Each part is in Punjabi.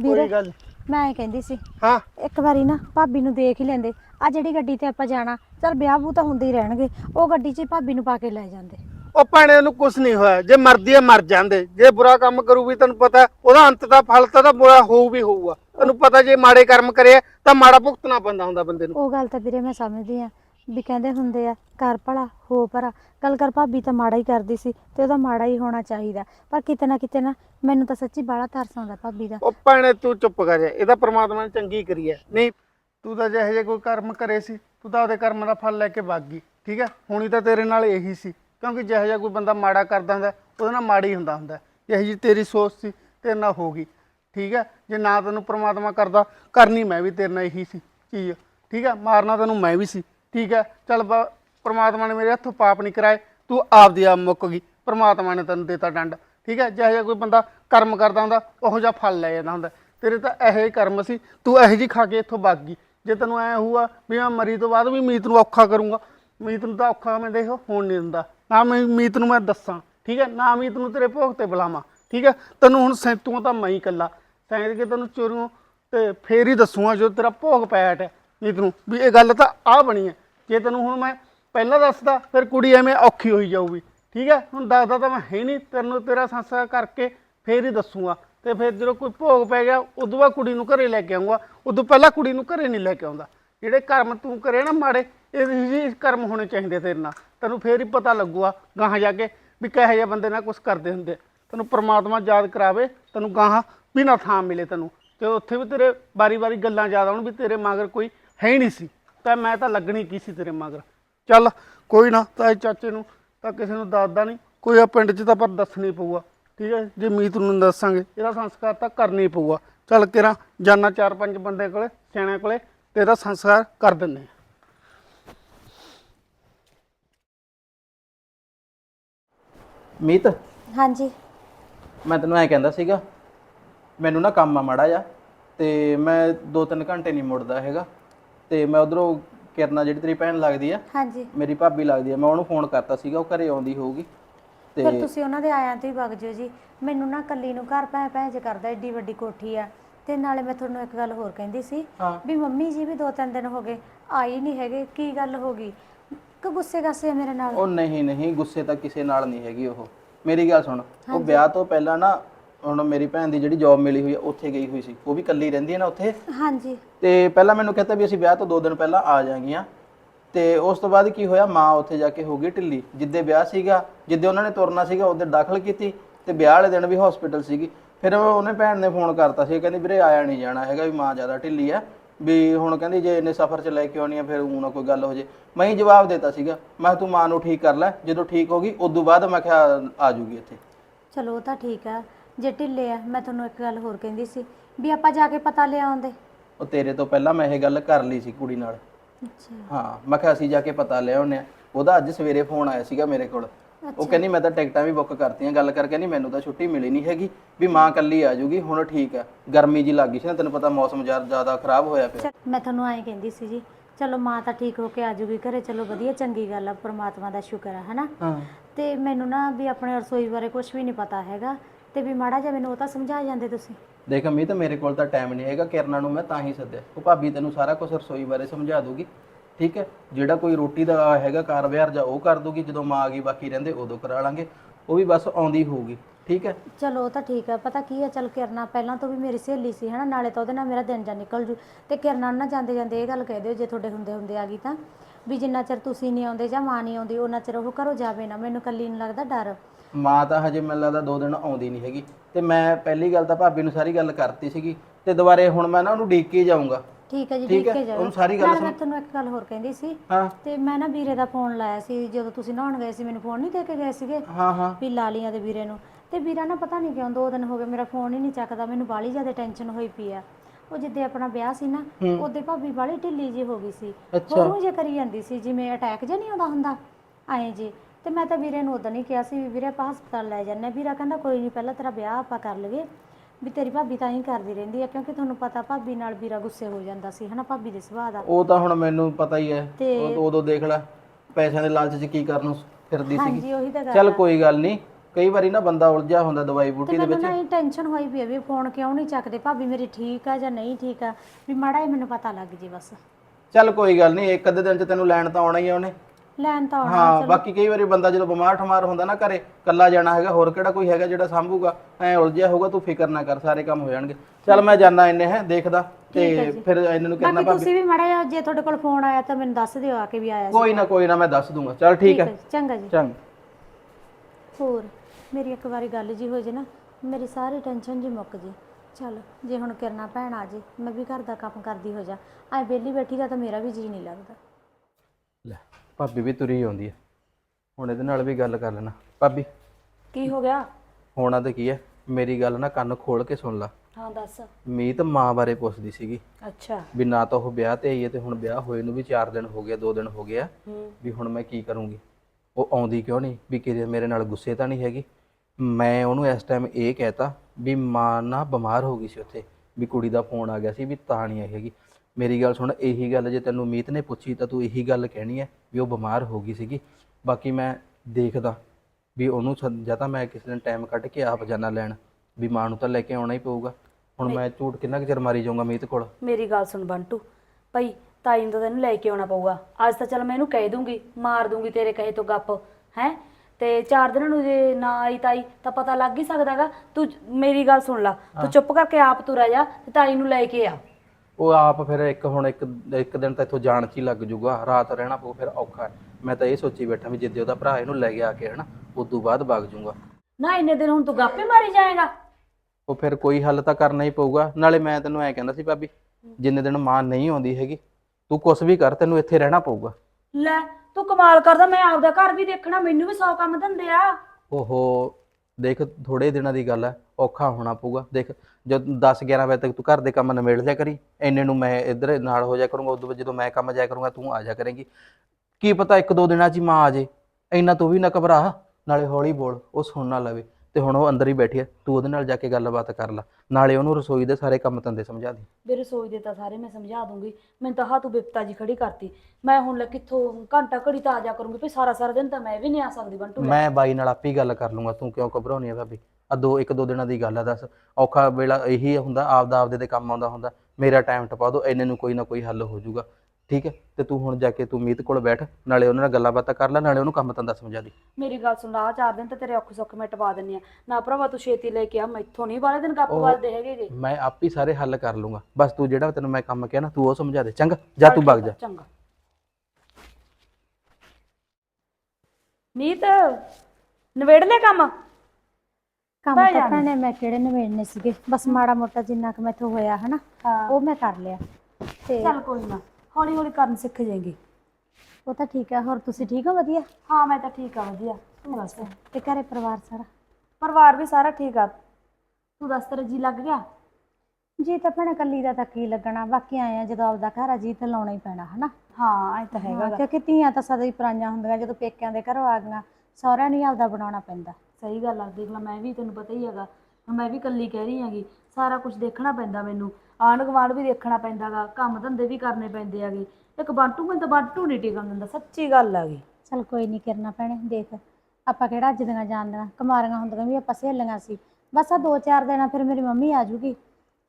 ਵੀਰੇ ਕੋਈ ਗੱਲ ਨੀ। ਮੈਂ ਕਹਿੰਦੀ ਸੀ ਹਾਂ। ਇੱਕ ਵਾਰੀ ਨਾ ਭਾਬੀ ਨੂੰ ਦੇਖ ਹੀ ਲੈਂਦੇ। ਆ ਜਿਹੜੀ ਗੱਡੀ ਤੇ ਆਪਾਂ ਜਾਣਾ ਚਲ ਵਿਆਹ ਵੂ ਤਾਂ ਹੁੰਦੇ ਹੀ ਰਹਿਣਗੇ। ਉਹ ਗੱਡੀ 'ਚ ਹੀ ਭਾਬੀ ਨੂੰ ਪਾ ਕੇ ਲੈ ਜਾਂਦੇ। ਉਹ ਭੈਣੇ ਨੂੰ ਕੁਝ ਨਹੀਂ ਹੋਇਆ। ਜੇ ਮਰਦੀ ਹੈ ਮਰ ਜਾਂਦੇ। ਜੇ ਬੁਰਾ ਕੰਮ ਕਰੂਗੀ ਤੈਨੂੰ ਪਤਾ ਉਹਦਾ ਅੰਤ ਦਾ ਫਲ ਤਾਂ ਉਹਦਾ ਬੁਰਾ ਹੋਊ ਵੀ ਹੋਊਗਾ। ਤੈਨੂੰ ਪਤਾ ਜੇ ਮਾੜੇ ਕਰਮ ਕਰਿਆ ਤਾਂ ਮਾੜਾ ਭੁਗਤਣਾ ਪੈਂਦਾ ਹੁੰਦਾ ਬੰਦੇ ਨੂੰ। ਉਹ ਗੱਲ ਤਾਂ ਵੀਰੇ ਮੈਂ ਸਮਝਦੀ ਆ ਵੀ ਕਹਿੰਦੇ ਹੁੰਦੇ ਆ ਕਰ ਭਲਾ, ਹੋ ਭਲਾ ਗੱਲ ਕਰ, ਭਾਬੀ ਤਾਂ ਮਾੜਾ ਹੀ ਕਰਦੀ ਸੀ ਤੇ ਉਹਦਾ ਮਾੜਾ ਹੀ ਹੋਣਾ ਚਾਹੀਦਾ। ਪਰ ਕਿਤੇ ਨਾ ਕਿਤੇ ਨਾ ਮੈਨੂੰ ਤਾਂ ਸੱਚੀ ਬਾਲਾ ਤਰਸ ਆਉਂਦਾ ਭਾਬੀ ਦਾ। ਉਹ ਭੈਣੇ, ਤੂੰ ਚੁੱਪ ਕਰ ਜਾ। ਇਹਦਾ ਪ੍ਰਮਾਤਮਾ ਨੇ ਚੰਗੀ ਕਰੀ ਹੈ ਨਹੀਂ, ਤੂੰ ਤਾਂ ਜਿਹੇ ਜਿਹੇ ਕੋਈ ਕਰਮ ਕਰੇ ਸੀ, ਤੂੰ ਤਾਂ ਉਹਦੇ ਕਰਮ ਦਾ ਫਲ ਲੈ ਕੇ ਵਗ ਗਈ, ਠੀਕ ਹੈ ਹੁਣੀ ਤਾਂ ਤੇਰੇ ਨਾਲ ਇਹੀ ਸੀ। ਕਿਉਂਕਿ ਜਿਹੋ ਜਿਹਾ ਕੋਈ ਬੰਦਾ ਮਾੜਾ ਕਰਦਾ ਹੁੰਦਾ, ਉਹਦੇ ਨਾਲ ਮਾੜੀ ਹੁੰਦਾ ਹੁੰਦਾ। ਇਹੋ ਜੀ ਤੇਰੀ ਸੋਚ ਸੀ, ਤੇਰੇ ਨਾਲ ਹੋ ਗਈ, ਠੀਕ ਹੈ ਜੇ ਨਾ ਤੈਨੂੰ ਪ੍ਰਮਾਤਮਾ ਕਰਦਾ, ਕਰਨੀ ਮੈਂ ਵੀ ਤੇਰੇ ਨਾਲ ਇਹੀ ਸੀ ਚੀਜ਼, ਠੀਕ ਹੈ ਮਾਰਨਾ ਤੈਨੂੰ ਮੈਂ ਵੀ ਸੀ। ਠੀਕ ਹੈ, ਚੱਲ ਬ- ਪ੍ਰਮਾਤਮਾ ਨੇ ਮੇਰੇ ਹੱਥੋਂ ਪਾਪ ਨਹੀਂ ਕਰਾਏ, ਤੂੰ ਆਪਦੀ ਆਪ ਮੁੱਕ ਗਈ, ਪ੍ਰਮਾਤਮਾ ਨੇ ਤੈਨੂੰ ਦਿੱਤਾ ਡੰਡ, ਠੀਕ ਹੈ, ਜਿਹੋ ਜਿਹਾ ਕੋਈ ਬੰਦਾ ਕਰਮ ਕਰਦਾ ਹੁੰਦਾ, ਉਹੋ ਜਿਹਾ ਫਲ ਲੈ ਜਾਂਦਾ ਹੁੰਦਾ, ਤੇਰੇ ਤਾਂ ਇਹੋ ਜਿਹੇ ਕਰਮ ਸੀ, ਤੂੰ ਇਹੋ ਜਿਹੀ ਖਾ ਕੇ ਇੱਥੋਂ ਭੱਗ ਗਈ, ਜੇ ਤੈਨੂੰ ਐ ਹੋਊਗਾ ਵੀ ਮੈਂ ਮਰੀ ਤੋਂ ਬਾਅਦ ਵੀ ਮੀਤ ਨੂੰ ਔਖਾ ਕਰੂੰਗਾ, ਮੀਤ ਨੂੰ ਤਾਂ ਔਖਾ ਮੈਂ ਦੇਖੋ ਹੋਣ ਨਹੀਂ ਦਿੰਦਾ, ਨਾ ਮੈਂ ਮੀਤ ਨੂੰ ਮੈਂ ਦੱਸਾਂ, ਠੀਕ ਹੈ, ਨਾ ਮੀਤ ਨੂੰ ਤੇਰੇ ਭੋਗ ਤੇ ਬੁਲਾਵਾਂ, ਠੀਕ ਹੈ, ਤੈਨੂੰ ਹੁਣ ਸੈਂਤੂਆਂ ਤਾਂ ਮੈਂ ਹੀ ਇਕੱਲਾ ਸੈਂਤ ਕੇ ਤੈਨੂੰ ਚੋਰੀਆਂ ਤੇ ਫੇਰ ਹੀ ਦੱਸੂਗਾ ਜੋ ਤੇਰਾ ਭੋਗ ਪੈਟ ਹੈ ਮੀਤ ਨੂੰ, ਵੀ ਇਹ ਗੱਲ ਤਾਂ ਆ ਬਣੀ ਹੈ ਜੇ ਤੈਨੂੰ ਹੁਣ ਮੈਂ ਪਹਿਲਾਂ ਦੱਸਦਾ, ਫਿਰ ਕੁੜੀ ਐਵੇਂ ਔਖੀ ਹੋਈ ਜਾਊਗੀ। ਠੀਕ ਹੈ? ਹੁਣ ਦੱਸਦਾ ਤਾਂ ਮੈਂ ਹੈ ਨਹੀਂ ਤੈਨੂੰ ਤੇਰਾ ਸੰਸਕਾਰ ਕਰਕੇ ਫੇਰ ਹੀ ਦੱਸੂਗਾ। ਤੇ ਫਿਰ ਜਦੋਂ ਕੋਈ ਭੋਗ ਪੈ ਗਿਆ, ਉਦੋਂ ਬਾਅਦ ਕੁੜੀ ਨੂੰ ਘਰੇ ਲੈ ਕੇ ਆਉਂਗਾ ਉਦੋਂ ਪਹਿਲਾਂ ਕੁੜੀ ਨੂੰ ਘਰੇ ਨਹੀਂ ਲੈ ਕੇ ਆਉਂਦਾ। ਜਿਹੜੇ ਕਰਮ ਤੂੰ ਕਰੇ ਨਾ ਮਾੜੇ, ਇਹ ਜੀ ਕਰਮ ਹੋਣੇ ਚਾਹੀਦੇ ਤੇਰੇ ਨਾਲ। ਤੈਨੂੰ ਫੇਰ ਹੀ ਪਤਾ ਲੱਗੂਗਾ ਗਾਹਾਂ ਜਾ ਕੇ ਵੀ ਕਿਹੋ ਜਿਹੇ ਬੰਦੇ ਨਾਲ ਕੁਝ ਕਰਦੇ ਹੁੰਦੇ। ਤੈਨੂੰ ਪ੍ਰਮਾਤਮਾ ਯਾਦ ਕਰਾਵੇ, ਤੈਨੂੰ ਗਾਹਾਂ ਬਿਨਾਂ ਥਾਂ ਮਿਲੇ ਤੈਨੂੰ। ਤੇ ਉੱਥੇ ਵੀ ਤੇਰੇ ਬਾਰੀ-ਬਾਰੀ ਗੱਲਾਂ ਯਾਦ ਆਉਣ ਵੀ ਤੇਰੇ ਮਗਰ ਕੋਈ ਹੈ ਹੀ ਨਹੀਂ ਸੀ। ਤਾਂ ਮੈਂ ਤਾਂ ਲੱਗਣੀ ਕੀ ਸੀ ਤੇਰੇ ਮਗਰ? ਚੱਲ ਕੋਈ ਨਾ ਤਾਂ ਚਾਚੇ ਨੂੰ ਤਾਂ ਕਿਸੇ ਨੂੰ ਦੱਸਦਾ ਨਹੀਂ। ਕੋਈ ਆ ਪਿੰਡ 'ਚ ਤਾਂ ਪਰ ਦੱਸਣੀ ਪਊਗਾ ਠੀਕ ਹੈ ਜੇ ਮੀਤ ਨੂੰ ਦੱਸਾਂਗੇ ਇਹਦਾ ਸੰਸਕਾਰ ਤਾਂ ਕਰਨਾ ਪਊਗਾ। ਚੱਲ ਕਿਰਾ ਜਾਨਾ ਚਾਰ ਪੰਜ ਬੰਦੇ ਕੋਲੇ ਸਿਆਣਿਆਂ ਕੋਲੇ ਤੇ ਇਹਦਾ ਸੰਸਕਾਰ ਕਰ ਦਿੰਦੇ ਹਾਂ। ਮੀਤ? ਹਾਂਜੀ। ਮੈਂ ਤੈਨੂੰ ਐ ਕਹਿੰਦਾ ਸੀਗਾ ਮੈਨੂੰ ਨਾ ਕੰਮ ਆ ਮਾੜਾ ਜਾ ਤੇ ਮੈਂ 2-3 ਘੰਟੇ ਨਹੀਂ ਮੁੜਦਾ ਹੈਗਾ। ਤੇ ਮੈਂ ਉਧਰੋਂ ਕਿਰਨਾ ਜਿਹੜੀ ਤੇਰੀ ਭੈਣ ਲੱਗਦੀ ਆ ਹਾਂਜੀ। ਮੇਰੀ ਭਾਬੀ ਲੱਗਦੀ ਆ ਮੈਂ ਉਹਨੂੰ ਫੋਨ ਕਰਤਾ ਸੀਗਾ ਉਹ ਘਰੇ ਆਉਂਦੀ ਹੋਊਗੀ। ਫਿਰ ਤੇ ਤੁਸੀਂ ਉਹਨਾਂ ਦੇ ਆਇਆਂ ਤੋਂ ਹੀ ਵਗ ਜਿਓ ਜੀ। ਮੈਨੂੰ ਨਾ ਕੱਲੀ ਨੂੰ ਘਰ ਭੈ ਭੈ ਜੇ ਕਰਦਾ ਏਡੀ ਵੱਡੀ ਕੋਠੀ ਆ। ਤੇ ਨਾਲੇ ਮੈਂ ਤੁਹਾਨੂੰ ਇੱਕ ਗੱਲ ਹੋਰ ਕਹਿੰਦੀ ਸੀ ਹਾਂ। ਵੀ ਮੰਮੀ ਜੀ ਵੀ ਦੋ ਤਿੰਨ ਦਿਨ ਹੋ ਗਏ ਆਈ ਨਹੀਂ ਹੈਗੇ ਕੀ ਗੱਲ ਹੋ ਗਈ? ਕਿ ਗੁੱਸੇ ਗਾਸੇ ਆ ਮੇਰੇ ਨਾਲ? ਉਹ ਨਹੀਂ ਨਹੀਂ ਗੁੱਸੇ ਤਾਂ ਕਿਸੇ ਨਾਲ ਨਹੀਂ ਹੈਗੀ ਉਹ। ਮੇਰੀ ਗੱਲ ਸੁਣ ਉਹ ਵਿਆਹ ਤੋਂ ਪਹਿਲਾਂ ਨਾ ਹੁਣ ਮੇਰੀ ਭੈਣ ਦੀ ਜਿਹੜੀ ਜੌਬ ਮਿਲੀ ਹੋਈ ਆ ਉੱਥੇ ਗਈ ਹੋਈ ਸੀ। ਉਹ ਵੀ ਇਕੱਲੀ ਰਹਿੰਦੀ ਹੈ ਨਾ ਉੱਥੇ? ਹਾਂਜੀ। ਤੇ ਪਹਿਲਾਂ ਮੈਨੂੰ ਕਹਿੰਦਾ ਵੀ ਅਸੀਂ ਵਿਆਹ ਤੋਂ 2 ਦਿਨ ਪਹਿਲਾਂ ਆ ਜਾਾਂਗੀਆਂ। ਤੇ ਉਸ ਤੋਂ ਬਾਅਦ ਕੀ ਹੋਇਆ ਮਾਂ ਉੱਥੇ ਜਾ ਕੇ ਹੋ ਗਈ ਢਿੱਲੀ। ਜਿੱਦੇ ਵਿਆਹ ਸੀਗਾ ਜਿੱਦੇ ਉਹਨਾਂ ਨੇ ਤੁਰਨਾ ਸੀਗਾ ਉਹਦੇ ਦਾਖਲ ਕੀਤੀ ਤੇ ਵਿਆਹ ਵਾਲੇ ਦਿਨ ਵੀ ਹਸਪੀਟਲ ਸੀਗੀ। ਫਿਰ ਉਹਨੇ ਭੈਣ ਨੇ ਫੋਨ ਕਰਤਾ ਸੀ ਕਹਿੰਦੀ ਵੀਰੇ ਆਇਆ ਨਹੀਂ ਜਾਣਾ ਹੈਗਾ ਵੀ ਮਾਂ ਜ਼ਿਆਦਾ ਢਿੱਲੀ ਆ। ਵੀ ਹੁਣ ਕਹਿੰਦੀ ਜੇ ਇੰਨੇ ਸਫ਼ਰ 'ਚ ਲੈ ਕੇ ਆਉਣੀ ਆ ਫਿਰ ਨਾ ਕੋਈ ਗੱਲ ਹੋ ਜੇ। ਮੈਂ ਹੀ ਜਵਾਬ ਦਿੱਤਾ ਸੀਗਾ। ਮੈਂ ਕਿਹਾ ਤੂੰ ਮਾਂ ਨੂੰ ਠੀਕ ਕਰ ਲੈ। ਜਦੋਂ ਠੀਕ ਹੋ ਗਈ ਉਦੋਂ ਬਾਅਦ ਮੈਂ ਕਿਹਾ ਆ ਜੂਗੀ ਇੱਥੇ। ਚਲੋ ਉਹ ਤਾਂ ਠੀਕ ਆ। ਜੇ ਢਿੱਲੇ ਆ ਮੈਂ ਤੁਹਾਨੂੰ ਇੱਕ ਗੱਲ ਹੋਰ ਕਹਿੰਦੀ ਸੀ ਵੀ ਆਪਾਂ ਜਾ ਕੇ ਪਤਾ ਲਿਆਉਂਦੇ ਉਹ ਤੇਰੇ ਤੋਂ ਪਹਿਲਾਂ ਮੈਂ ਇਹ ਗੱਲ ਕਰ ਲਈ ਸੀ ਕੁੜੀ ਨਾਲ। ਅੱਛਾ। ਹਾਂ ਮੈਂ ਕਿਹਾ ਅਸੀਂ ਜਾ ਕੇ ਪਤਾ ਲੈ ਆਉਂਦੇ ਆ ਉਹਦਾ ਅੱਜ ਸਵੇਰੇ ਫੋਨ ਆਇਆ ਸੀਗਾ ਮੇਰੇ ਕੋਲ। ਉਹ ਕਹਿੰਦੀ ਮੈਂ ਤਾਂ ਟਿਕਟਾਂ ਵੀ ਬੁੱਕ ਕਰਤੀਆਂ ਗੱਲ ਕਰਕੇ ਨਹੀਂ ਮੈਨੂੰ ਤਾਂ ਛੁੱਟੀ ਮਿਲੀ ਨਹੀਂ ਹੈਗੀ ਵੀ ਮਾਂ ਕੱਲੀ ਆ ਜੂਗੀ ਹੁਣ ਠੀਕ ਆ। ਗਰਮੀ ਜੀ ਲੱਗ ਗਈ ਸੀ ਨਾ ਤੈਨੂੰ ਪਤਾ ਮੌਸਮ ਜ਼ਿਆ- ਜ਼ਿਆਦਾ ਖਰਾਬ ਹੋਇਆ ਪਿਆ। ਚੱਲ, ਮੈਂ ਤੁਹਾਨੂੰ ਐਂ ਕਹਿੰਦੀ ਸੀ ਜੀ ਚਲੋ ਮਾਂ ਤਾਂ ਠੀਕ ਹੋ ਕੇ ਆ ਜਾਊਗੀ ਘਰੇ ਚਲੋ ਵਧੀਆ ਚੰਗੀ ਗੱਲ ਆ ਪ੍ਰਮਾਤਮਾ ਦਾ ਸ਼ੁਕਰ ਆ ਹਨਾ? ਹਾਂ। ਤੇ ਮੈਨੂੰ ਨਾ ਵੀ ਆਪਣੇ ਰਸੋਈ ਬਾਰੇ ਕੁਝ ਵੀ ਨਹੀਂ ਪਤਾ ਹੈਗਾ। ਤੇ ਵੀ ਮਾੜਾ ਜਿਹਾ ਮੈਨੂੰ ਉਹ ਤਾਂ ਸਮਝਾ ਜਾਂਦੇ ਤੁਸੀਂ। ਦੇਖ ਮੀ ਤਾਂ ਮੇਰੇ ਕੋਲ ਤਾਂ ਟਾਈਮ ਨਹੀਂ ਹੈਗਾ ਕਿਰਨਾਂ ਨੂੰ ਮੈਂ ਤਾਂ ਹੀ ਸੱਦਿਆ। ਉਹ ਭਾਬੀ ਤੈਨੂੰ ਸਾਰਾ ਕੁਝ ਰਸੋਈ ਬਾਰੇ ਸਮਝਾ ਦੂਗੀ। ਠੀਕ ਹੈ? ਜਿਹੜਾ ਕੋਈ ਰੋਟੀ ਦਾ ਹੈਗਾ ਕਾਰ ਵਿਹਾਰ ਜਾਂ ਉਹ ਕਰ ਦੂਗੀ ਜਦੋਂ ਮਾਂ ਆ ਗਈ ਬਾਕੀ ਰਹਿੰਦੇ ਉਦੋਂ ਕਰਾ ਲਾਂਗੇ। ਉਹ ਵੀ ਬਸ ਆਉਂਦੀ ਹੋਊਗੀ। ਠੀਕ ਹੈ? ਚਲੋ ਉਹ ਤਾਂ ਠੀਕ ਆ ਪਤਾ ਕੀ ਆ ਚਲ ਕਿਰਨਾ ਪਹਿਲਾਂ ਤੋਂ ਵੀ ਮੇਰੀ ਸਹੇਲੀ ਸੀ ਹਨਾ? ਨਾਲੇ ਤਾਂ ਉਹਦੇ ਨਾਲ ਮੇਰਾ ਦਿਨ ਜਾਂ ਨਿਕਲ ਜੂ। ਤੇ ਕਿਰਨਾ ਨੂੰ ਨਾ ਜਾਂਦੇ ਜਾਂਦੇ ਇਹ ਗੱਲ ਕਹਿ ਦਿਓ ਜੇ ਤੁਹਾਡੇ ਹੁੰਦੇ ਹੁੰਦੇ ਆ ਗਈ ਤਾਂ। ਵੀ ਜਿੰਨਾ ਚਿਰ ਤੁਸੀਂ ਨਹੀਂ ਆਉਂਦੇ ਜਾਂ ਮਾਂ ਨਹੀਂ ਆਉਂਦੀ ਉਹਨਾਂ ਚਿਰ ਉਹ ਘਰੋਂ ਜਾਵੇ ਨਾ। ਮੈਨੂੰ ਕੱਲੀ ਨੂੰ ਲੱਗਦਾ ਡਰ। ਮਾਂ ਤਾਂ ਹਜੇ ਮੈਨੂੰ ਲੱਗਦਾ ਦੋ ਦਿਨ ਆਉਂਦੀ ਨਹੀਂ ਹੈਗੀ। ਤੇ ਮੈਂ ਪਹਿਲੀ ਗੱਲ ਤਾਂ ਭਾਬੀ ਨੂੰ ਸਾਰੀ ਗੱਲ ਕਰਤੀ ਸੀਗੀ। ਤੇ ਦੁਬਾਰੇ ਹੁਣ ਮੈਂ ਨਾ ਉਹਨੂੰ ਡੀਕ ਕੇ ਜਾਊਂਗਾ। ਠੀਕ ਹੈ ਜੀ ਠੀਕ ਹੈ, ਜਾਓ ਉਹਨੂੰ ਸਾਰੀ ਗੱਲ ਨਾਲੇ ਮੈਂ ਤੁਹਾਨੂੰ ਇੱਕ ਗੱਲ ਹੋਰ ਕਹਿੰਦੀ ਸੀ। ਹਾਂ। ਤੇ ਮੈਂ ਨਾ ਵੀਰੇ ਦਾ ਫੋਨ ਲਾਇਆ ਸੀ ਜਦੋਂ ਤੁਸੀਂ ਨਹਾਉਣ ਗਏ ਸੀ ਮੈਨੂੰ ਫੋਨ ਨਹੀਂ ਦੇ ਕੇ ਗਏ ਸੀਗੇ। ਹਾਂ ਹਾਂ। ਵੀ ਲਾਲੀਆਂ ਦੇ ਵੀਰੇ ਨੂੰ। ਤੇ ਵੀਰਾ ਨਾ ਪਤਾ ਨਹੀਂ ਕਿਉਂ ਦੋ ਦਿਨ ਹੋ ਗਏ ਮੇਰਾ ਫੋਨ ਹੀ ਨਹੀਂ ਚੱਕਦਾ। ਮੈਨੂੰ ਬਾਲੀ ਜ਼ਿਆਦਾ ਟੈਨਸ਼ਨ ਹੋਈ ਪਈ ਆ। ਉਹ ਜਿੱਦੇ ਆਪਣਾ ਵਿਆਹ ਸੀ ਨਾ ਉਹਦੇ ਭਾਬੀ ਬਾਲੀ ਢਿੱਲੀ ਜੀ ਹੋ ਗਈ ਸੀ। ਅੱਛਾ। ਉਹਨੂੰ ਜੇ ਕਰੀ ਜਾਂਦੀ ਸੀ ਜਿਵੇਂ ਅਟੈਕ ਜਿਹਾ ਨਹੀਂ ਆਉਂਦਾ ਹੁੰਦਾ। ਐਂ ਜੀ। ਤੇ ਮੈਂ ਤਾਂ ਵੀਰੇ ਨੂੰ ਉਦੋਂ ਨਹੀਂ ਕਿਹਾ ਸੀ ਵੀ ਵੀਰੇ ਆਪਾਂ ਹਸਪਤਾਲ ਲੈ ਜਾਂਦੇ ਹਾਂ। ਵੀਰਾ ਕਹਿੰਦਾ ਕੋਈ ਨਹੀਂ ਪਹਿਲਾਂ ਤੇਰਾ ਵਿਆਹ ਆਪਾਂ ਕਰ ਲਈਏ। ਵੀ ਤੇਰੀ ਭਾਬੀ ਤਾਂ ਹੀ ਕਰਦੀ ਰਹਿੰਦੀ ਆ ਕਿਉਂਕਿ ਤੁਹਾਨੂੰ ਪਤਾ ਭਾਬੀ ਨਾਲ ਵੀਰਾ ਗੁੱਸੇ ਹੋ ਜਾਂਦਾ ਸੀ ਹਨਾ ਭਾਬੀ ਦੇ ਸੁਭਾਅ ਦਾ। ਉਹ ਤਾਂ ਹੁਣ ਮੈਨੂੰ ਪਤਾ ਹੀ ਹੈ। ਤੇ- ਉਹ ਤਾਂ ਉਦੋਂ ਦੇਖ ਲੈ ਪੈਸਿਆਂ ਦੇ ਲਾਲਚ 'ਚ ਕੀ ਕਰਨ ਨੂੰ ਫਿਰਦੀ ਸੀਗੀ। ਹਾਂਜੀ ਉਹੀ ਤਾਂ ਗੱਲ ਚੱਲ ਕੋਈ ਗੱਲ ਨਹੀਂ। ਕਈ ਵਾਰੀ ਨਾ ਬੰਦਾ ਉਲਝਿਆ ਹੁੰਦਾ ਦਵਾਈ ਬੂਟੀ ਦੇ ਮੈਨੂੰ ਵਿੱਚ। ਨਾ ਇਹ ਟੈਨਸ਼ਨ ਹੋਈ ਵੀ ਆ ਵੀ ਫੋਨ ਕਿਉਂ ਨਹੀਂ ਚੱਕਦੇ? ਭਾਬੀ ਮੇਰੀ ਠੀਕ ਆ ਜਾਂ ਨਹੀਂ ਠੀਕ ਆ? ਵੀ ਮਾੜਾ ਹੀ ਮੈਨੂੰ ਪਤਾ ਲੱਗ ਜੇ ਬਸ। ਚੱਲ ਕੋਈ ਗੱਲ ਨਹੀਂ ਇੱਕ ਅੱਧੇ ਦਿਨ ਚ ਤੈਨੂੰ ਲੈਣ ਤਾਂ ਆਉਣਾ ਹੀ ਆ ਉਹਨੇ। ਲੈਣ ਤਾਂ ਆਉਣਾ ਹਾਂ ਬਾਕੀ ਕਈ ਵਾਰੀ ਬੰਦਾ ਜਦੋਂ ਬਿਮਾਰ ਠਮਾਰ ਹੁੰਦਾ ਨਾ ਘਰੇ ਕੱਲਾ ਜਾਣਾ ਹੈਗਾ ਹੋਰ ਕਿਹੜਾ ਕੋਈ ਹੈਗਾ ਜਿਹੜਾ ਸੰਭੂਗਾ? ਐ ਉਲਝਿਆ ਹੋਊਗਾ ਤੂੰ ਫਿਕਰ ਨਾ ਕਰ ਸਾਰੇ ਕੰਮ ਹੋ ਜਾਣਗੇ। ਚੱਲ ਮੈਂ ਜਾਣਾ ਇੰਨੇ ਹੈ ਦੇਖਦਾ ਤੇ ਫਿਰ ਇਹਨਾਂ ਨੂੰ ਕਹਿਣਾ ਬਾਕੀ ਤੁਸੀਂ ਵੀ ਮਾੜਾ ਜਿਹਾ ਜੇ ਤੁਹਾਡੇ ਕੋਲ ਫੋਨ ਆਇਆ ਤਾਂ ਮੈਨੂੰ ਦੱਸ ਦਿਓ ਆ ਕੇ ਵੀ ਆਇਆ ਸੀ। ਕੋਈ ਨਾ ਕੋਈ ਨਾ ਮੈਂ ਦੱਸ ਦੂੰਗਾ। ਚੱਲ ਠੀਕ ਹੈ। ਚੰਗਾ ਜੀ। ਚੰਗਾ। ਹੋਰ ਮੇਰੀ ਇੱਕ ਵਾਰੀ ਗੱਲ ਜੀ ਹੋ ਜੇ ਨਾ ਮੇਰੀ ਸਾਰੀ ਟੈਨਸ਼ਨ ਜੀ ਮੁੱਕ ਜੇ। ਚੱਲ ਜੇ ਹੁਣ ਕਿਰਨਾ ਭੈਣ ਆ ਜੇ ਮੈਂ ਵੀ ਘਰ ਦਾ ਕੰਮ ਕਰਦੀ ਹੋ ਜਾ। ਐ ਵਿਹਲੀ ਬੈਠੀ ਦਾ ਤਾਂ ਮੇਰਾ ਵੀ ਜੀ ਨਹੀਂ ਲੱਗਦਾ। ਭਾਬੀ ਵੀ ਤੁਰੀ ਆਉਂਦੀ ਹੈ ਹੁਣ ਇਹਦੇ ਨਾਲ ਵੀ ਗੱਲ ਕਰ ਲੈਣਾ। ਭਾਬੀ ਕੀ ਹੋ ਗਿਆ? ਹੋਣਾ ਤੇ ਕੀ ਹੈ ਮੇਰੀ ਗੱਲ ਨਾ ਕੰਨ ਖੋਲ ਕੇ ਸੁਣ ਲੈ। ਹਾਂ ਦੱਸ। ਮੀਤ ਮਾਂ ਬਾਰੇ ਪੁੱਛਦੀ ਸੀਗੀ। ਅੱਛਾ। ਵੀ ਨਾ ਤਾਂ ਉਹ ਵਿਆਹ ਤੇ ਆਈ ਹੈ ਤੇ ਹੁਣ ਵਿਆਹ ਹੋਏ ਨੂੰ ਵੀ 4 ਦਿਨ ਹੋ ਗਏ 2 ਦਿਨ ਹੋ ਗਏ ਆ। ਵੀ ਹੁਣ ਮੈਂ ਕੀ ਕਰੂੰਗੀ? ਉਹ ਆਉਂਦੀ ਕਿਉਂ ਨਹੀਂ? ਵੀ ਕਿਤੇ ਮੇਰੇ ਨਾਲ ਗੁੱਸੇ ਤਾਂ ਨਹੀਂ ਹੈਗੀ? ਮੈਂ ਉਹਨੂੰ ਇਸ ਟਾਈਮ ਇਹ ਕਹਿਤਾ ਵੀ ਮਾਂ ਨਾ ਬਿਮਾਰ ਹੋ ਗਈ ਸੀ ਉੱਥੇ। ਵੀ ਕੁੜੀ ਦਾ ਫੋਨ ਆ ਗਿਆ ਸੀ ਵੀ ਤਾਂ ਨਹੀਂ ਆਈ ਹੈਗੀ। ਮੇਰੀ ਗੱਲ ਸੁਣ ਇਹੀ ਗੱਲ ਜੇ ਤੈਨੂੰ ਮੀਤ ਨੇ ਪੁੱਛੀ ਤਾਂ ਤੂੰ ਇਹੀ ਗੱਲ ਕਹਿਣੀ ਹੈ ਵੀ ਉਹ ਬਿਮਾਰ ਹੋ ਗਈ ਸੀਗੀ। ਬਾਕੀ ਮੈਂ ਦੇਖਦਾ ਵੀ ਉਹਨੂੰ ਜਾਂ ਤਾਂ ਮੈਂ ਕਿਸੇ ਦਿਨ ਟਾਈਮ ਕੱਢ ਕੇ ਆਪ ਜਾਣਾ ਲੈਣ ਵੀ ਮਾਂ ਨੂੰ ਤਾਂ ਲੈ ਕੇ ਆਉਣਾ ਹੀ ਪਊਗਾ। ਹੁਣ ਮੈਂ ਝੂਠ ਕਿੰਨਾ ਕੁ ਚਿਰ ਮਾਰੀ ਜਾਊਂਗਾ ਮੀਤ ਕੋਲ? ਮੇਰੀ ਗੱਲ ਸੁਣ ਬੰਟੂ ਭਾਈ ਤਾਈ ਨੂੰ ਤਾਂ ਤੈਨੂੰ ਲੈ ਕੇ ਆਉਣਾ ਪਊਗਾ। ਅੱਜ ਤਾਂ ਚੱਲ ਮੈਂ ਇਹਨੂੰ ਕਹਿ ਦੂੰਗੀ ਮਾਰ ਦੂੰਗੀ ਤੇਰੇ ਕਹੇ ਤੋਂ ਗੱਪ ਹੈ? ਤੇ ਚਾਰ ਦਿਨਾਂ ਨੂੰ ਜੇ ਨਾ ਆਈ ਤਾਈ ਤਾਂ ਪਤਾ ਲੱਗ ਹੀ ਸਕਦਾਗਾ। ਤੂੰ ਮੇਰੀ ਗੱਲ ਸੁਣ ਲਾ ਤੂੰ ਚੁੱਪ ਕਰਕੇ ਆਪ ਤੁਰਿਆ ਜਾ ਤੇ ਤਾਈ ਨੂੰ ਲੈ ਕੇ ਆ। ਉਹ ਆਪ ਫਿਰ ਇੱਕ ਹੁਣ ਇੱਕ ਇੱਕ ਦਿਨ ਤਾਂ ਇੱਥੋਂ ਜਾਣ ਚ ਹੀ ਲੱਗ ਜੂਗਾ ਰਾਤ ਰਹਿਣਾ ਪਊ ਫਿਰ ਔਖਾ ਹੈ। ਮੈਂ ਤਾਂ ਇਹ ਸੋਚੀ ਬੈਠਾ ਵੀ ਜਿੱਦੇ ਉਹਦਾ ਭਰਾ ਇਹਨੂੰ ਲੈ ਕੇ ਆ ਕੇ ਹਨਾ ਉਦੋਂ ਬਾਅਦ ਵਗ ਜੂਗਾ। ਨਾ ਇੰਨੇ ਦਿਨ ਹੁਣ ਤੂੰ ਗੱਪੇ ਮਾਰੀ ਜਾਏਗਾ। ਉਹ ਫਿਰ ਕੋਈ ਹੱਲ ਤਾਂ ਕਰਨਾ ਹੀ ਪਊਗਾ। ਨਾਲੇ ਮੈਂ ਤੈਨੂੰ ਐ ਕਹਿੰਦਾ ਸੀ ਭਾਬੀ ਜਿੰਨੇ ਦਿਨ ਮਾਂ ਨਹੀਂ ਆਉਂਦੀ ਹੈਗੀ ਤੂੰ ਕੁਛ ਵੀ ਕਰ ਤੈਨੂੰ ਇੱਥੇ ਰਹਿਣਾ ਪਊਗਾ। ਲੈ ਤੂੰ ਕਮਾਲ ਕਰਦਾ ਮੈਂ ਆਪਦਾ ਘਰ ਵੀ ਦੇਖਣਾ ਮੈਨੂੰ ਵੀ ਸੌ ਕੰਮ ਧੰਦੇ ਆ। ਓਹੋ ਦੇਖ ਥੋੜੇ ਦਿਨਾਂ ਦੀ ਗੱਲ ਹੈ। ਔਖਾ ਹੋਣਾ ਪਊਗਾ। ਦੇਖ ਜਦ 10 11 ਵਜੇ ਤੱਕ ਤੂੰ ਘਰ ਦੇ ਕੰਮ ਨਿਬੇੜ ਲਿਆ ਕਰੀ ਇੰਨੇ ਨੂੰ ਮੈਂ ਇੱਧਰ ਨਾਲ ਹੋ ਜਾ ਕਰੂੰਗਾ ਉਦੋਂ ਬਾਅਦ ਜਦੋਂ ਮੈਂ ਕੰਮ ਜਾਇਆ ਕਰੂੰਗਾ ਤੂੰ ਆ ਜਾ ਕਰੇਂਗੀ। ਕੀ ਪਤਾ ਇੱਕ ਦੋ ਦਿਨਾਂ 'ਚ ਹੀ ਮਾਂ ਆ ਜੇ ਇੰਨਾ ਤੂੰ ਵੀ ਨਾ ਘਬਰਾ ਨਾਲੇ ਹੌਲੀ ਬੋਲ ਉਹ ਸੁਣ ਨਾ ਲਵੇ ਤੇ ਹੁਣ ਉਹ ਅੰਦਰ ਹੀ ਬੈਠੀ ਹੈ ਤੂੰ ਉਹਦੇ ਨਾਲ ਜਾ ਕੇ ਗੱਲਬਾਤ ਕਰ ਲੈ ਨਾਲੇ ਉਹਨੂੰ ਰਸੋਈ ਦੇ ਸਾਰੇ ਕੰਮ ਧੰਦੇ ਸਮਝਾ ਦੇ। ਵੀ ਰਸੋਈ ਦੇ ਤਾਂ ਸਾਰੇ ਮੈਂ ਸਮਝਾ ਦੂੰਗੀ ਮੈਨੂੰ ਤਾਂ ਹਾਂ ਤੂੰ ਬਿਪਤਾ ਜੀ ਖੜੀ ਕਰਤੀ। ਮੈਂ ਹੁਣ ਲੈ ਕਿੱਥੋਂ ਘੰਟਾ ਘੜੀ ਤਾਂ ਆ ਜਾ ਕਰੂੰਗੀ ਵੀ ਸਾਰਾ ਸਾਰਾ ਦਿਨ ਤਾਂ ਮੈਂ ਵੀ ਨਹੀਂ ਆ ਸਕਦੀ ਬੰਟੂ ਲੈ। ਮੈਂ ਬਾਈ ਨਾਲ ਆਪੇ ਹੀ ਗੱਲ ਕਰ ਲੂੰਗਾ ਤੂੰ ਕਿਉਂ ਘਬਰਾਉਣੀ ਆ ਭਾਬੀ? ਆ ਦੋ ਇੱਕ ਦੋ ਦਿਨਾਂ ਦੀ ਗੱਲ ਆ ਦੱਸ। ਔਖਾ ਵੇਲਾ ਇਹੀ ਹੁੰਦਾ ਆਪਦਾ ਆਪਦੇ ਤੇ ਕੰਮ ਆਉਂਦਾ ਹੁੰਦਾ। ਮੇਰਾ ਟਾਈਮ ਟਪਾ ਦੋ ਇੰਨੇ ਨੂੰ ਕੋਈ ਨਾ ਕੋਈ ਹੱਲ ਹੋ ਜਾਊਗਾ। ਠੀਕ ਹੈ? ਤੇ ਤੂੰ ਹੁਣ ਜਾ ਕੇ ਤੂੰ ਮੀਤ ਕੋਲ ਬੈਠ ਨਾਲੇ ਉਹਨਾਂ ਨਾਲ ਗੱਲਾਂ ਬਾਤਾਂ ਕਰ ਲੈ ਨਾਲੇ ਉਹਨੂੰ ਕੰਮ ਧੰਦਾ ਸਮਝਾ ਦੇ। ਮੇਰੀ ਗੱਲ ਸੁਣ ਲਾ ਚਾਰ ਦਿਨ ਤਾਂ ਤੇਰੇ ਔਖੇ ਸੌਖੇ ਮੈਂ ਟਪਾ ਦਿੰਨੀ ਆ ਨਾ ਭਰਾਵਾ ਤੂੰ ਛੇਤੀ ਲੈ ਕੇ ਆ ਮੈਥੋਂ ਨਹੀਂ ਵਾਲੇ ਦਿਨ ਗੱਪ ਵੱਲਦੇ ਹੈਗੇ ਗੇ। ਮੈਂ ਆਪ ਹੀ ਸਾਰੇ ਹੱਲ ਕਰ ਲੂੰਗਾ। ਬਸ ਤੂੰ ਜਿਹੜਾ ਤੈਨੂੰ ਮੈਂ ਕੰਮ ਕਿਹਾ ਨਾ ਤੂੰ ਉਹ ਸਮਝਾ ਦੇ। ਚੰਗਾ ਜਾ ਤੂੰ ਵਗ ਜਾ। ਚੰਗਾ। ਨੀਤ ਨਵੇੜ ਲੈ ਕੰਮ। ਕੰਮ ਤਾਂ ਭੈਣੇ ਮੈਂ ਕਿਹੜੇ ਨਵੇੜਨੇ ਸੀਗੇ? ਬਸ ਮਾੜਾ ਮੋਟਾ ਜਿੰਨਾ ਕੁ ਮੈਥੋਂ ਹੋਇਆ ਹਨਾ ਹਾਂ। ਉਹ ਮੈਂ ਕਰ ਲਿਆ। ਤੇ ਚੱਲ ਕੋਈ ਨਾ ਹੌਲੀ ਹੌਲੀ ਕਰਨ ਸਿੱਖ ਜਾਏਗੀ। ਉਹ ਤਾਂ ਠੀਕ ਹੈ ਹੋਰ ਤੁਸੀਂ ਠੀਕ ਹੋ? ਵਧੀਆ? ਹਾਂ ਮੈਂ ਤਾਂ ਠੀਕ ਆ ਵਧੀਆ। ਤੂੰ ਦੱਸ। ਤੇ ਘਰੇ ਪਰਿਵਾਰ ਸਾਰਾ? ਪਰਿਵਾਰ ਵੀ ਸਾਰਾ ਠੀਕ ਆ। ਤੂੰ ਦੱਸ ਤੇਰਾ ਜੀ ਲੱਗ ਗਿਆ? ਜੀ ਤਾਂ ਭੈਣੇ ਕੱਲੀ ਦਾ ਤਾਂ ਕੀ ਲੱਗਣਾ ਬਾਕੀ ਆਏ ਆ ਜਦੋਂ ਆਪਦਾ ਘਰ ਆ ਜੀ ਤਾਂ ਲਾਉਣਾ ਹੀ ਪੈਣਾ ਹਨਾ? ਹਾਂ ਐ ਤਾਂ ਹੈਗਾ ਕਿਉਂਕਿ ਧੀਆਂ ਤਾਂ ਸਦਾ ਹੀ ਪਰਾਈਆਂ ਹੁੰਦੀਆਂ ਜਦੋਂ ਪੇਕਿਆਂ ਦੇ ਘਰੋਂ ਆ ਗਈਆਂ ਸਹੁਰਿਆਂ ਨੂੰ ਹੀ ਆਪਦਾ ਬਣਾਉਣਾ ਪੈਂਦਾ। ਸਹੀ ਗੱਲ ਆ, ਦੇਖ ਲੈ, ਮੈਂ ਵੀ ਤੈਨੂੰ ਪਤਾ ਹੀ ਹੈਗਾ, ਹੁਣ ਮੈਂ ਵੀ ਕੱਲੀ ਕਹਿ ਰਹੀ ਹੈਗੀ, ਸਾਰਾ ਕੁਝ ਦੇਖਣਾ ਪੈਂਦਾ ਮੈਨੂੰ, ਆਂਢ ਗੁਆਂਢ ਵੀ ਦੇਖਣਾ ਪੈਂਦਾਗਾ ਕੰਮ ਧੰਦੇ ਵੀ ਕਰਨੇ ਪੈਂਦੇ ਹੈਗੇ, ਇੱਕ ਬਾਂਟੂ ਮੈਨੂੰ ਤਾਂ ਬਾਂਟੂ ਨਹੀਂ ਟਿਕਣ ਦਿੰਦਾ, ਸੱਚੀ ਗੱਲ ਹੈਗੀ ਚਲ ਕੋਈ ਨਹੀਂ ਕਰਨਾ ਭੈਣੇ, ਦੇਖ, ਆਪਾਂ ਕਿਹੜਾ ਅੱਜ ਦੀਆਂ ਜਾਣਦੀਆਂ ਕੁਮਾਰੀਆਂ ਹੁੰਦੀਆਂ ਵੀ ਆਪਾਂ ਸਹੇਲੀਆਂ ਸੀ, ਬਸ ਆ ਦੋ ਚਾਰ ਦਿਨਾਂ ਫਿਰ ਮੇਰੀ ਮੰਮੀ ਆ ਜੂਗੀ,